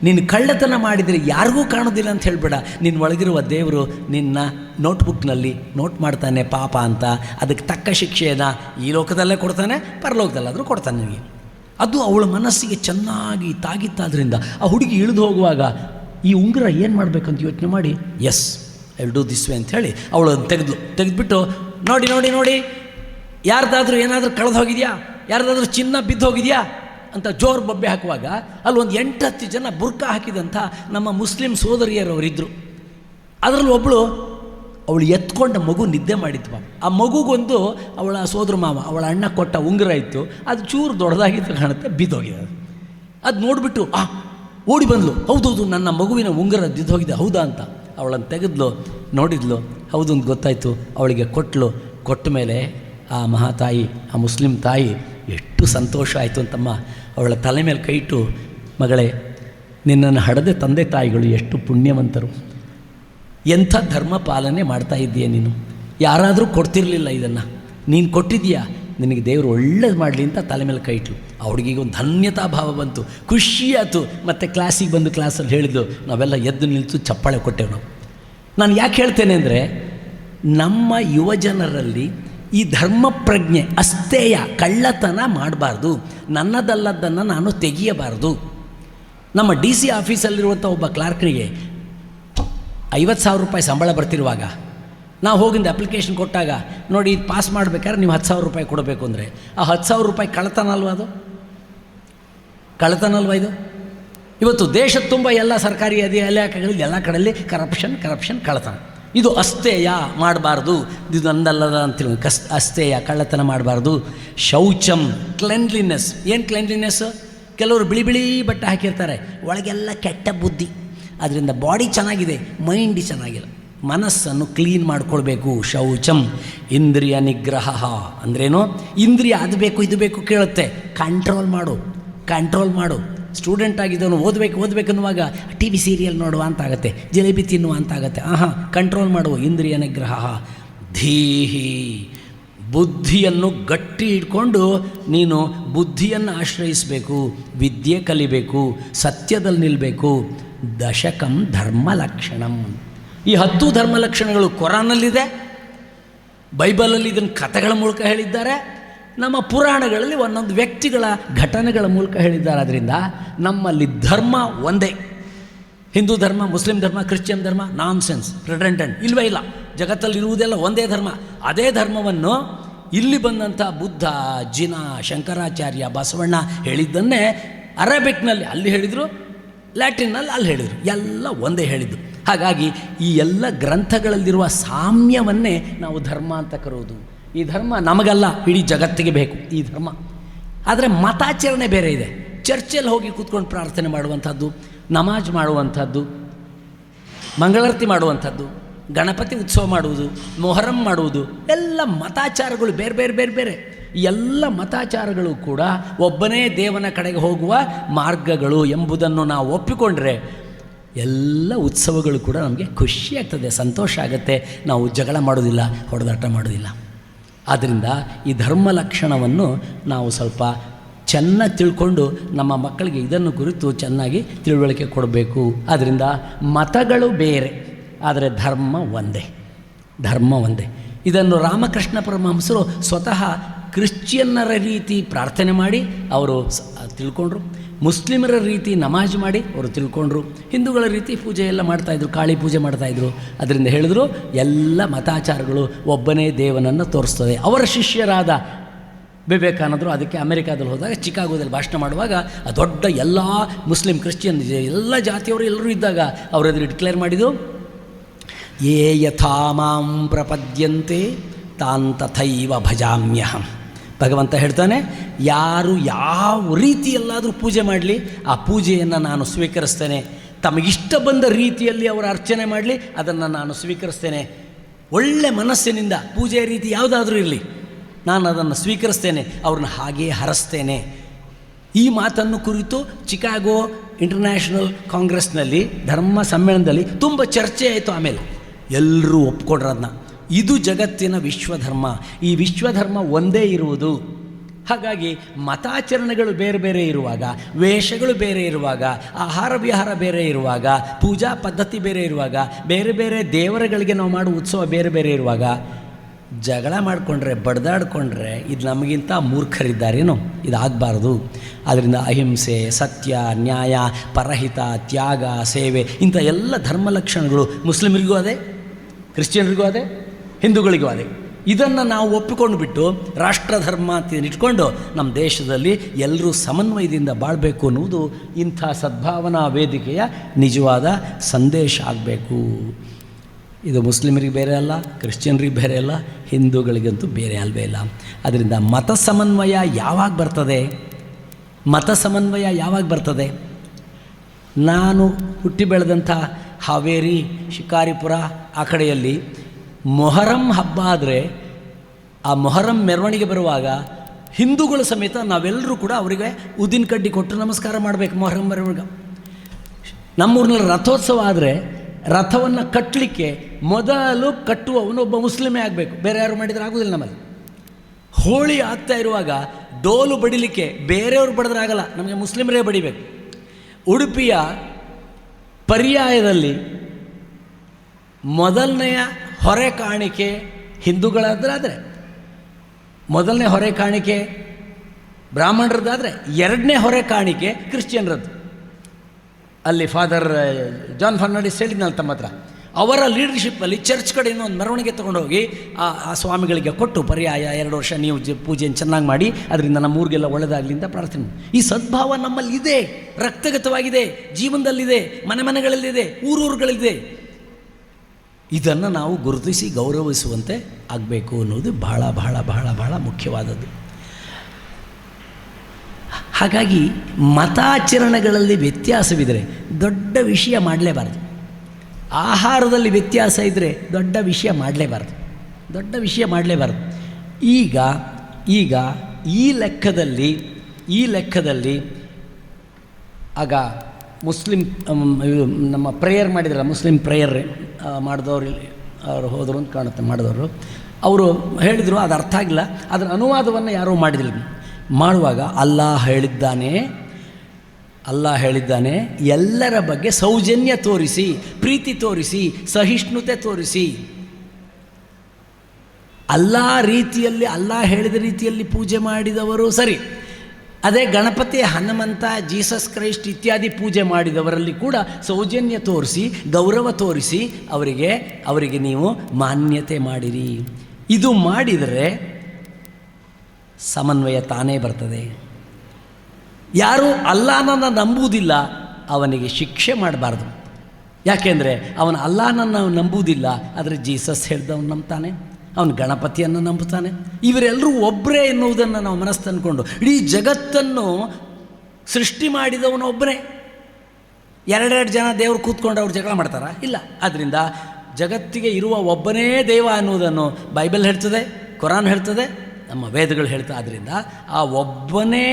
A: ನೀನು ಕಳ್ಳತನ ಮಾಡಿದರೆ ಯಾರಿಗೂ ಕಾಣೋದಿಲ್ಲ ಅಂತ ಹೇಳ್ಬೇಡ. ನಿನ್ನ ಒಳಗಿರುವ ದೇವರು ನಿನ್ನ ನೋಟ್ಬುಕ್ನಲ್ಲಿ ನೋಟ್ ಮಾಡ್ತಾನೆ ಪಾಪ ಅಂತ. ಅದಕ್ಕೆ ತಕ್ಕ ಶಿಕ್ಷೆಯನ್ನು ಈ ಲೋಕದಲ್ಲೇ ಕೊಡ್ತಾನೆ, ಪರಲೋಕದಲ್ಲಾದರೂ ಕೊಡ್ತಾನೆ ನಿನಗೆ. ಅದು ಅವಳ ಮನಸ್ಸಿಗೆ ಚೆನ್ನಾಗಿ ತಾಗಿತ್ತಾದ್ರಿಂದ ಆ ಹುಡುಗಿ ಇಳಿದು ಹೋಗುವಾಗ ಈ ಉಂಗುರ ಏನು ಮಾಡಬೇಕಂತ ಯೋಚನೆ ಮಾಡಿ as I do this way ಅಂತ ಹೇಳಿ ಅವಳು ಅದನ್ನು ತೆಗೆದ್ಬಿಟ್ಟು, ನೋಡಿ ನೋಡಿ ನೋಡಿ, ಯಾರ್ದಾದ್ರೂ ಏನಾದರೂ ಕಳೆದು ಹೋಗಿದೆಯಾ? ಯಾರ್ದಾದ್ರೂ ಚಿನ್ನ ಬಿದ್ದು ಹೋಗಿದೆಯಾ? ಅಂತ ಜೋರು ಬೊಬ್ಬೆ ಹಾಕುವಾಗ ಅಲ್ಲಿ ಒಂದು ಹತ್ತು ಜನ ಬುರ್ಕ ಹಾಕಿದಂಥ ನಮ್ಮ ಮುಸ್ಲಿಂ ಸೋದರಿಯರವರಿದ್ದರು ಅದರಲ್ಲಿ ಒಬ್ಬಳು ಅವಳು ಎತ್ಕೊಂಡ ಮಗು ನಿದ್ದೆ ಮಾಡಿದ್ವ ಆ ಮಗುಗೊಂದು ಅವಳ ಸೋದರ ಮಾವ, ಅವಳ ಅಣ್ಣ ಕೊಟ್ಟ ಉಂಗುರ ಇತ್ತು. ಅದು ಚೂರು ದೊಡ್ಡದಾಗಿತ್ತು ಕಾಣುತ್ತೆ, ಬಿದ್ದೋಗಿದೆ. ಅದು ನೋಡಿಬಿಟ್ಟು ಆ ಓಡಿ ಬಂದ್ಲು. ಹೌದೌದು, ನನ್ನ ಮಗುವಿನ ಉಂಗುರ ಬಿದ್ದೋಗಿದೆ ಹೌದಾ ಅಂತ. ಅವಳನ್ನು ತೆಗೆದ್ಲು, ನೋಡಿದ್ಲು. ಹೌದು ಅಂತ ಗೊತ್ತಾಯಿತು. ಅವಳಿಗೆ ಕೊಟ್ಟಲು ಕೊಟ್ಟ ಮೇಲೆ, ಆ ಮಹಾತಾಯಿ, ಆ ಮುಸ್ಲಿಂ ತಾಯಿ, ಎಷ್ಟು ಸಂತೋಷ ಆಯಿತು ಅಂತಮ್ಮ. ಅವಳ ತಲೆ ಮೇಲೆ ಕೈ ಇಟ್ಟು, ಮಗಳೇ, ನಿನ್ನನ್ನು ಹಡದೆ ತಂದೆ ತಾಯಿಗಳು ಎಷ್ಟು ಪುಣ್ಯವಂತರು. ಎಂಥ ಧರ್ಮ ಪಾಲನೆ ಮಾಡ್ತಾ ಇದ್ದೀಯ ನೀನು? ಯಾರಾದರೂ ಕೊಡ್ತಿರಲಿಲ್ಲ ಇದನ್ನು. ನೀನು ಕೊಟ್ಟಿದ್ದೀಯಾ? ನಿನಗೆ ದೇವರು ಒಳ್ಳೇದು ಮಾಡಲಿ ಅಂತ ತಲೆ ಮೇಲೆ ಕೈ ಇಟ್ಲು. ಆ ಹುಡುಗಿಗೆ ಒಂದು ಧನ್ಯತಾ ಭಾವ ಬಂತು ಖುಷಿಯಾಯಿತು ಮತ್ತು ಕ್ಲಾಸಿಗೆ ಬಂದು ಕ್ಲಾಸಲ್ಲಿ ಹೇಳಿದ್ದು, ನಾವೆಲ್ಲ ಎದ್ದು ನಿಲ್ತು ಚಪ್ಪಾಳೆ ಕೊಟ್ಟೆವು ನಾವು. ನಾನು ಯಾಕೆ ಹೇಳ್ತೇನೆ ಅಂದರೆ, ನಮ್ಮ ಯುವಜನರಲ್ಲಿ ಈ ಧರ್ಮ ಪ್ರಜ್ಞೆ, ಅಸ್ಥೇಯ, ಕಳ್ಳತನ ಮಾಡಬಾರ್ದು. ನನ್ನದಲ್ಲದನ್ನು ನಾನು ತೆಗೆಯಬಾರ್ದು. ನಮ್ಮ ಡಿ ಸಿ ಆಫೀಸಲ್ಲಿರುವಂಥ ಒಬ್ಬ ಕ್ಲಾರ್ಕ್ನಿಗೆ ಐವತ್ತು ಸಾವಿರ ರೂಪಾಯಿ ಸಂಬಳ ಬರ್ತಿರುವಾಗ, ನಾವು ಹೋಗಿಂದ ಅಪ್ಲಿಕೇಶನ್ ಕೊಟ್ಟಾಗ, ನೋಡಿ, ಇದು ಪಾಸ್ ಮಾಡ್ಬೇಕಾದ್ರೆ ನೀವು ಹತ್ತು ಸಾವಿರ ರೂಪಾಯಿ ಕೊಡಬೇಕು ಅಂದರೆ, ಆ ಹತ್ತು ಸಾವಿರ ರೂಪಾಯಿ ಕಳ್ಳತನ ಅಲ್ವಾ ಅದು? ಕಳ್ಳತನ ಅಲ್ವಾ ಇದು? ಇವತ್ತು ದೇಶ ತುಂಬ ಎಲ್ಲ ಸರ್ಕಾರಿ ಅದೇ ಇಲಾಖೆಗಳಲ್ಲಿ ಎಲ್ಲ ಕಡೆಯಲ್ಲಿ ಕರಪ್ಷನ್ ಕರಪ್ಷನ್ ಕಳ್ಳತನ. ಇದು ಅಸ್ತೇಯ ಮಾಡಬಾರ್ದು. ಇದು ನಂದಲ್ಲದ ಅಂತೇಳಿ ಕಸ್ ಅಸ್ತೇಯ ಕಳ್ಳತನ ಮಾಡಬಾರ್ದು. ಶೌಚಂ ಕ್ಲೆನ್ಲಿನೆಸ್ ಏನು ಕ್ಲೆನ್ಲಿನೆಸ್ ಕೆಲವರು ಬಿಳಿ ಬಿಳಿ ಬಟ್ಟೆ ಹಾಕಿರ್ತಾರೆ. ಒಳಗೆಲ್ಲ ಕೆಟ್ಟ ಬುದ್ಧಿ. ಅದರಿಂದ ಬಾಡಿ ಚೆನ್ನಾಗಿದೆ ಮೈಂಡ್ ಚೆನ್ನಾಗಿಲ್ಲ. ಮನಸ್ಸನ್ನು ಕ್ಲೀನ್ ಮಾಡ್ಕೊಳ್ಬೇಕು. ಶೌಚಂ, ಇಂದ್ರಿಯ ನಿಗ್ರಹ. ಅಂದ್ರೇನು? ಇಂದ್ರಿಯ ಅದು ಬೇಕು, ಇದು ಬೇಕು ಕೇಳುತ್ತೆ. ಕಂಟ್ರೋಲ್ ಮಾಡು. ಕಂಟ್ರೋಲ್ ಮಾಡು. ಸ್ಟೂಡೆಂಟ್ ಆಗಿದ್ದವನು ಓದಬೇಕು ಓದಬೇಕು ಅನ್ನುವಾಗ ಟಿ ವಿ ಸೀರಿಯಲ್ ನೋಡುವ ಅಂತಾಗತ್ತೆ ಜಿಲೇಬಿ ತಿನ್ನುವ ಅಂತಾಗತ್ತೆ ಆಹಾ ಕಂಟ್ರೋಲ್ ಮಾಡುವ ಇಂದ್ರಿಯ ನಿಗ್ರಹ. ಧೀಹಿ, ಬುದ್ಧಿಯನ್ನು ಗಟ್ಟಿ ಇಟ್ಕೊಂಡು ನೀನು ಬುದ್ಧಿಯನ್ನು ಆಶ್ರಯಿಸಬೇಕು, ವಿದ್ಯೆ ಕಲಿಬೇಕು, ಸತ್ಯದಲ್ಲಿ ನಿಲ್ಲಬೇಕು ದಶಕಂ ಧರ್ಮ ಲಕ್ಷಣಂ. ಈ ಹತ್ತು ಧರ್ಮ ಲಕ್ಷಣಗಳು ಕೊರಾನಲ್ಲಿದೆ ಬೈಬಲಲ್ಲಿ ಇದನ್ನು ಕಥೆಗಳ ಮೂಲಕ ಹೇಳಿದ್ದಾರೆ. ನಮ್ಮ ಪುರಾಣಗಳಲ್ಲಿ ಒಂದೊಂದು ವ್ಯಕ್ತಿಗಳ ಘಟನೆಗಳ ಮೂಲಕ ಹೇಳಿದ್ದಾರೆ. ಅದರಿಂದ ನಮ್ಮಲ್ಲಿ ಧರ್ಮ ಒಂದೇ. ಹಿಂದೂ ಧರ್ಮ, ಮುಸ್ಲಿಂ ಧರ್ಮ, ಕ್ರಿಶ್ಚಿಯನ್ ಧರ್ಮ ನಾನ್ ಸೆನ್ಸ್ ಪ್ರೆಡೆಂಟೆಂಟ್ ಇಲ್ವೇ ಇಲ್ಲ. ಜಗತ್ತಲ್ಲಿ ಇರುವುದೆಲ್ಲ ಒಂದೇ ಧರ್ಮ. ಅದೇ ಧರ್ಮವನ್ನು ಇಲ್ಲಿ ಬಂದಂಥ ಬುದ್ಧ, ಜಿನ, ಶಂಕರಾಚಾರ್ಯ, ಬಸವಣ್ಣ ಹೇಳಿದ್ದನ್ನೇ ಅರೇಬಿಕ್ನಲ್ಲಿ ಅಲ್ಲಿ ಹೇಳಿದರು, ಲ್ಯಾಟಿನ್ನಲ್ಲಿ ಅಲ್ಲಿ ಹೇಳಿದರು. ಎಲ್ಲ ಒಂದೇ ಹೇಳಿದ್ದು. ಹಾಗಾಗಿ ಈ ಎಲ್ಲ ಗ್ರಂಥಗಳಲ್ಲಿರುವ ಸಾಮ್ಯವನ್ನೇ ನಾವು ಧರ್ಮ ಅಂತ ಕರೆಯೋದು ಈ ಧರ್ಮ ನಮಗಲ್ಲ, ಇಡೀ ಜಗತ್ತಿಗೆ ಬೇಕು, ಈ ಧರ್ಮ. ಆದರೆ ಮತಾಚರಣೆ ಬೇರೆ ಇದೆ. ಚರ್ಚಲ್ಲಿ ಹೋಗಿ ಕೂತ್ಕೊಂಡು ಪ್ರಾರ್ಥನೆ ಮಾಡುವಂಥದ್ದು, ನಮಾಜ್ ಮಾಡುವಂಥದ್ದು, ಮಂಗಳಾರತಿ ಮಾಡುವಂಥದ್ದು, ಗಣಪತಿ ಉತ್ಸವ ಮಾಡುವುದು, ಮೊಹರಂ ಮಾಡುವುದು, ಎಲ್ಲ ಮತಾಚಾರಗಳು ಬೇರೆ ಬೇರೆ ಬೇರೆ ಬೇರೆ. ಎಲ್ಲ ಮತಾಚಾರಗಳು ಕೂಡ ಒಬ್ಬನೇ ದೇವನ ಕಡೆಗೆ ಹೋಗುವ ಮಾರ್ಗಗಳು ಎಂಬುದನ್ನು ನಾವು ಒಪ್ಪಿಕೊಂಡ್ರೆ ಎಲ್ಲ ಉತ್ಸವಗಳು ಕೂಡ ನಮಗೆ ಖುಷಿಯಾಗ್ತದೆ ಸಂತೋಷ ಆಗುತ್ತೆ. ನಾವು ಜಗಳ ಮಾಡೋದಿಲ್ಲ ಹೊಡೆದಾಟ ಮಾಡೋದಿಲ್ಲ ಆದ್ದರಿಂದ ಈ ಧರ್ಮ ಲಕ್ಷಣವನ್ನು ನಾವು ಸ್ವಲ್ಪ ಚೆನ್ನಾಗಿ ತಿಳ್ಕೊಂಡು ನಮ್ಮ ಮಕ್ಕಳಿಗೆ ಇದನ್ನು ಕುರಿತು ಚೆನ್ನಾಗಿ ತಿಳುವಳಿಕೆ ಕೊಡಬೇಕು. ಆದ್ದರಿಂದ ಮತಗಳು ಬೇರೆ, ಆದರೆ ಧರ್ಮ ಒಂದೇ ಧರ್ಮ ಒಂದೇ. ಇದನ್ನು ರಾಮಕೃಷ್ಣ ಪರಮಹಂಸರು ಸ್ವತಃ ಕ್ರಿಶ್ಚಿಯನ್ನರ ರೀತಿ ಪ್ರಾರ್ಥನೆ ಮಾಡಿ ಅವರು ತಿಳ್ಕೊಂಡ್ರು. ಮುಸ್ಲಿಮರ ರೀತಿ ನಮಾಜ್ ಮಾಡಿ ಅವರು ತಿಳ್ಕೊಂಡ್ರು. ಹಿಂದೂಗಳ ರೀತಿ ಪೂಜೆ ಎಲ್ಲ ಮಾಡ್ತಾಯಿದ್ರು ಕಾಳಿ ಪೂಜೆ ಮಾಡ್ತಾಯಿದ್ರು ಅದರಿಂದ ಹೇಳಿದ್ರು, ಎಲ್ಲ ಮತಾಚಾರಗಳು ಒಬ್ಬನೇ ದೇವನನ್ನು ತೋರಿಸ್ತದೆ. ಅವರ ಶಿಷ್ಯರಾದ ವಿವೇಕಾನಂದರು ಅದಕ್ಕೆ ಅಮೆರಿಕಾದಲ್ಲಿ ಹೋದಾಗ, ಚಿಕಾಗೋದಲ್ಲಿ ಭಾಷಣ ಮಾಡುವಾಗ, ಆ ದೊಡ್ಡ ಎಲ್ಲ ಮುಸ್ಲಿಂ ಕ್ರಿಶ್ಚಿಯನ್ ಎಲ್ಲ ಜಾತಿಯವರು ಎಲ್ಲರೂ ಇದ್ದಾಗ ಅವರು ಎದುರು ಡಿಕ್ಲೇರ್ ಮಾಡಿದರು ಯೇ ಯಥಾ ಮಾಂ ಪ್ರಪದ್ಯಂತೆ, ತಾನ್ ತಥೈವ ಭಜಾಮ್ಯಹಂ. ಭಗವಂತ ಹೇಳ್ತಾನೆ, ಯಾರು ಯಾವ ರೀತಿಯಲ್ಲಾದರೂ ಪೂಜೆ ಮಾಡಲಿ, ಆ ಪೂಜೆಯನ್ನು ನಾನು ಸ್ವೀಕರಿಸ್ತೇನೆ. ತಮಗಿಷ್ಟ ಬಂದ ರೀತಿಯಲ್ಲಿ ಅವರು ಅರ್ಚನೆ ಮಾಡಲಿ, ಅದನ್ನು ನಾನು ಸ್ವೀಕರಿಸ್ತೇನೆ. ಒಳ್ಳೆ ಮನಸ್ಸಿನಿಂದ ಪೂಜೆಯ ರೀತಿ ಯಾವುದಾದ್ರೂ ಇರಲಿ, ನಾನು ಅದನ್ನು ಸ್ವೀಕರಿಸ್ತೇನೆ, ಅವ್ರನ್ನ ಹಾಗೆಯೇ ಹರಸ್ತೇನೆ. ಈ ಮಾತನ್ನು ಕುರಿತು ಚಿಕಾಗೋ ಇಂಟರ್ನ್ಯಾಷನಲ್ ಕಾಂಗ್ರೆಸ್ನಲ್ಲಿ ಧರ್ಮ ಸಮ್ಮೇಳನದಲ್ಲಿ ತುಂಬ ಚರ್ಚೆ ಆಯಿತು ಆಮೇಲೆ. ಎಲ್ಲರೂ ಒಪ್ಕೊಂಡ್ರು ಅದನ್ನ ಇದು ಜಗತ್ತಿನ ವಿಶ್ವಧರ್ಮ. ಈ ವಿಶ್ವಧರ್ಮ ಒಂದೇ ಇರುವುದು. ಹಾಗಾಗಿ ಮತಾಚರಣೆಗಳು ಬೇರೆ ಬೇರೆ ಇರುವಾಗ, ವೇಷಗಳು ಬೇರೆ ಇರುವಾಗ, ಆಹಾರ ವಿಹಾರ ಬೇರೆ ಇರುವಾಗ, ಪೂಜಾ ಪದ್ಧತಿ ಬೇರೆ ಇರುವಾಗ, ಬೇರೆ ಬೇರೆ ದೇವರುಗಳಿಗೆ ನಾವು ಮಾಡುವ ಉತ್ಸವ ಬೇರೆ ಬೇರೆ ಇರುವಾಗ, ಜಗಳ ಮಾಡಿಕೊಂಡ್ರೆ, ಬಡ್ದಾಡ್ಕೊಂಡ್ರೆ ಇದು ನಮಗಿಂತ ಮೂರ್ಖರಿದ್ದಾರೇನೋ? ಇದಾಗಬಾರ್ದು. ಅದರಿಂದ ಅಹಿಂಸೆ, ಸತ್ಯ, ನ್ಯಾಯ, ಪರಹಿತ, ತ್ಯಾಗ, ಸೇವೆ ಇಂಥ ಎಲ್ಲ ಧರ್ಮ ಲಕ್ಷಣಗಳು ಮುಸ್ಲಿಮರಿಗೂ ಅದೇ, ಕ್ರಿಶ್ಚಿಯನ್ರಿಗೂ ಅದೇ? ಹಿಂದೂಗಳಿಗೂ ಅದೇ ಇದನ್ನು ನಾವು ಒಪ್ಪಿಕೊಂಡು ಬಿಟ್ಟು ರಾಷ್ಟ್ರಧರ್ಮ ಅಂತ ಇಟ್ಕೊಂಡು ನಮ್ಮ ದೇಶದಲ್ಲಿ ಎಲ್ಲರೂ ಸಮನ್ವಯದಿಂದ ಬಾಳಬೇಕು ಅನ್ನುವುದು ಇಂಥ ಸದ್ಭಾವನಾ ವೇದಿಕೆಯ ನಿಜವಾದ ಸಂದೇಶ ಆಗಬೇಕು. ಇದು ಮುಸ್ಲಿಮರಿಗೆ ಬೇರೆ ಅಲ್ಲ, ಕ್ರಿಶ್ಚಿಯನ್ರಿಗೆ ಬೇರೆ ಅಲ್ಲ, ಹಿಂದೂಗಳಿಗಂತೂ ಬೇರೆ ಅಲ್ವೇ ಇಲ್ಲ. ಅದರಿಂದ ಮತ ಸಮನ್ವಯ ಯಾವಾಗ ಬರ್ತದೆ? ಮತ ಸಮನ್ವಯ ಯಾವಾಗ ಬರ್ತದೆ? ನಾನು ಹುಟ್ಟಿ ಬೆಳೆದಂಥ ಹಾವೇರಿ, ಶಿಕಾರಿಪುರ ಆ ಕಡೆಯಲ್ಲಿ ಮೊಹರಂ ಹಬ್ಬ ಆದರೆ ಆ ಮೊಹರಂ ಮೆರವಣಿಗೆ ಬರುವಾಗ ಹಿಂದೂಗಳ ಸಮೇತ ನಾವೆಲ್ಲರೂ ಕೂಡ ಅವರಿಗೆ ಉದ್ದಿನ ಕಡ್ಡಿ ಕೊಟ್ಟು ನಮಸ್ಕಾರ ಮಾಡಬೇಕು ಮೊಹರಂ ಮೆರವಣಿಗೆ. ನಮ್ಮೂರಿನಲ್ಲಿ ರಥೋತ್ಸವ ಆದರೆ ರಥವನ್ನು ಕಟ್ಟಲಿಕ್ಕೆ ಮೊದಲು ಕಟ್ಟುವವನು ಒಬ್ಬ ಮುಸ್ಲಿಮೇ ಆಗಬೇಕು. ಬೇರೆ ಯಾರು ಮಾಡಿದರೆ ಆಗೋದಿಲ್ಲ ನಮ್ಮಲ್ಲಿ. ಹೋಳಿ ಆಗ್ತಾ ಇರುವಾಗ ಡೋಲು ಬಡಿಲಿಕ್ಕೆ ಬೇರೆಯವರು ಬಡಿದ್ರೆ ಆಗಲ್ಲ, ನಮಗೆ ಮುಸ್ಲಿಮರೇ ಬಡಿಬೇಕು. ಉಡುಪಿಯ ಪರ್ಯಾಯದಲ್ಲಿ ಮೊದಲನೆಯ ಹೊರೆ ಕಾಣಿಕೆ ಹಿಂದೂಗಳಾದ್ರಾದರೆ. ಮೊದಲನೇ ಹೊರೆ ಕಾಣಿಕೆ ಬ್ರಾಹ್ಮಣರದ್ದಾದರೆ ಎರಡನೇ ಹೊರೆ ಕಾಣಿಕೆ ಕ್ರಿಶ್ಚಿಯನ್ರದ್ದು. ಅಲ್ಲಿ ಫಾದರ್ ಜಾನ್ ಫರ್ನಾಂಡಿಸ್ ಹೇಳಿದ್ನಲ್ಲ ತಮ್ಮ ಹತ್ರ, ಅವರ ಲೀಡರ್ಶಿಪ್ಪಲ್ಲಿ ಚರ್ಚ್ ಕಡೆಯಿಂದ ಒಂದು ಮೆರವಣಿಗೆ ತೊಗೊಂಡೋಗಿ ಆ ಆ ಸ್ವಾಮಿಗಳಿಗೆ ಕೊಟ್ಟು, ಪರ್ಯಾಯ ಎರಡು ವರ್ಷ ನೀವು ಜ, ಪೂಜೆಯನ್ನು ಚೆನ್ನಾಗಿ ಮಾಡಿ, ಅದರಿಂದ ನಮ್ಮ ಊರಿಗೆಲ್ಲ ಒಳ್ಳೆಯದಾಗಲಿ ಅಂತ ಪ್ರಾರ್ಥನೆ ಈ ಸದ್ಭಾವ ನಮ್ಮಲ್ಲಿ ಇದೆ ರಕ್ತಗತವಾಗಿದೆ, ಜೀವನದಲ್ಲಿದೆ, ಮನೆ ಮನೆಗಳಲ್ಲಿದೆ, ಊರೂರುಗಳಿದೆ. ಇದನ್ನು ನಾವು ಗುರುತಿಸಿ ಗೌರವಿಸುವಂತೆ ಆಗಬೇಕು ಅನ್ನೋದು ಬಹಳ ಬಹಳ ಬಹಳ ಬಹಳ ಮುಖ್ಯವಾದದ್ದು. ಹಾಗಾಗಿ ಮತಾಚರಣೆಗಳಲ್ಲಿ ವ್ಯತ್ಯಾಸವಿದ್ದರೆ ದೊಡ್ಡ ವಿಷಯ ಮಾಡಲೇಬಾರದು. ಆಹಾರದಲ್ಲಿ ವ್ಯತ್ಯಾಸ ಇದ್ದರೆ ದೊಡ್ಡ ವಿಷಯ ಮಾಡಲೇಬಾರ್ದು. ದೊಡ್ಡ ವಿಷಯ ಮಾಡಲೇಬಾರ್ದು. ಈಗ ಈಗ ಈ ಲೆಕ್ಕದಲ್ಲಿ ಈ ಲೆಕ್ಕದಲ್ಲಿ ಆಗ ಮುಸ್ಲಿಂ ಇದು ನಮ್ಮ ಪ್ರೇಯರ್ ಮಾಡಿದ್ರಲ್ಲ, ಮುಸ್ಲಿಂ ಪ್ರೇಯರ್ ಮಾಡಿದವ್ರು ಅವರು ಹೋದರು ಅಂತ ಕಾಣುತ್ತೆ, ಮಾಡಿದವರು. ಅವರು ಹೇಳಿದರು, ಅದು ಅರ್ಥ ಆಗಿಲ್ಲ. ಅದರ ಅನುವಾದವನ್ನು ಯಾರೂ ಮಾಡಿದಿಲ್ಲ. ಮಾಡುವಾಗ ಅಲ್ಲಾಹ್ ಹೇಳಿದ್ದಾನೆ ಅಲ್ಲ ಹೇಳಿದ್ದಾನೆ, ಎಲ್ಲರ ಬಗ್ಗೆ ಸೌಜನ್ಯ ತೋರಿಸಿ, ಪ್ರೀತಿ ತೋರಿಸಿ, ಸಹಿಷ್ಣುತೆ ತೋರಿಸಿ. ಅಲ್ಲ ರೀತಿಯಲ್ಲಿ ಅಲ್ಲ ಹೇಳಿದ ರೀತಿಯಲ್ಲಿ ಪೂಜೆ ಮಾಡಿದವರು ಸರಿ. ಅದೇ ಗಣಪತಿ ಹನುಮಂತ, ಜೀಸಸ್ ಕ್ರೈಸ್ಟ್ ಇತ್ಯಾದಿ ಪೂಜೆ ಮಾಡಿದವರಲ್ಲಿ ಕೂಡ ಸೌಜನ್ಯ ತೋರಿಸಿ, ಗೌರವ ತೋರಿಸಿ ಅವರಿಗೆ ಅವರಿಗೆ ನೀವು ಮಾನ್ಯತೆ ಮಾಡಿರಿ. ಇದು ಮಾಡಿದರೆ ಸಮನ್ವಯ ತಾನೇ ಬರ್ತದೆ. ಯಾರು ಅಲ್ಲಾನನ್ನು ನಂಬುವುದಿಲ್ಲ, ಅವನಿಗೆ ಶಿಕ್ಷೆ ಮಾಡಬಾರ್ದು. ಯಾಕೆಂದರೆ ಅವನು ಅಲ್ಲಾನನ್ನು ನಂಬುವುದಿಲ್ಲ, ಆದರೆ ಜೀಸಸ್ ಹೇಳ್ದವನು ನಂಬ್ತಾನೆ. ಅವನು ಗಣಪತಿಯನ್ನು ನಂಬುತ್ತಾನೆ. ಇವರೆಲ್ಲರೂ ಒಬ್ಬರೇ ಎನ್ನುವುದನ್ನು ನಾವು ಮನಸ್ಸು ತಂದ್ಕೊಂಡು ಇಡೀ ಜಗತ್ತನ್ನು ಸೃಷ್ಟಿ ಮಾಡಿದವನು ಒಬ್ಬನೇ ಎರಡೆರಡು ಜನ ದೇವರು ಕೂತ್ಕೊಂಡು ಅವ್ರು ಜಗಳ ಮಾಡ್ತಾರ? ಇಲ್ಲ. ಆದ್ದರಿಂದ ಜಗತ್ತಿಗೆ ಇರುವ ಒಬ್ಬನೇ ದೇವ ಅನ್ನುವುದನ್ನು ಬೈಬಲ್ ಹೇಳ್ತದೆ, ಕುರಾನ್ ಹೇಳ್ತದೆ, ನಮ್ಮ ವೇದಗಳು ಹೇಳ್ತಾ ಆದ್ದರಿಂದ ಆ ಒಬ್ಬನೇ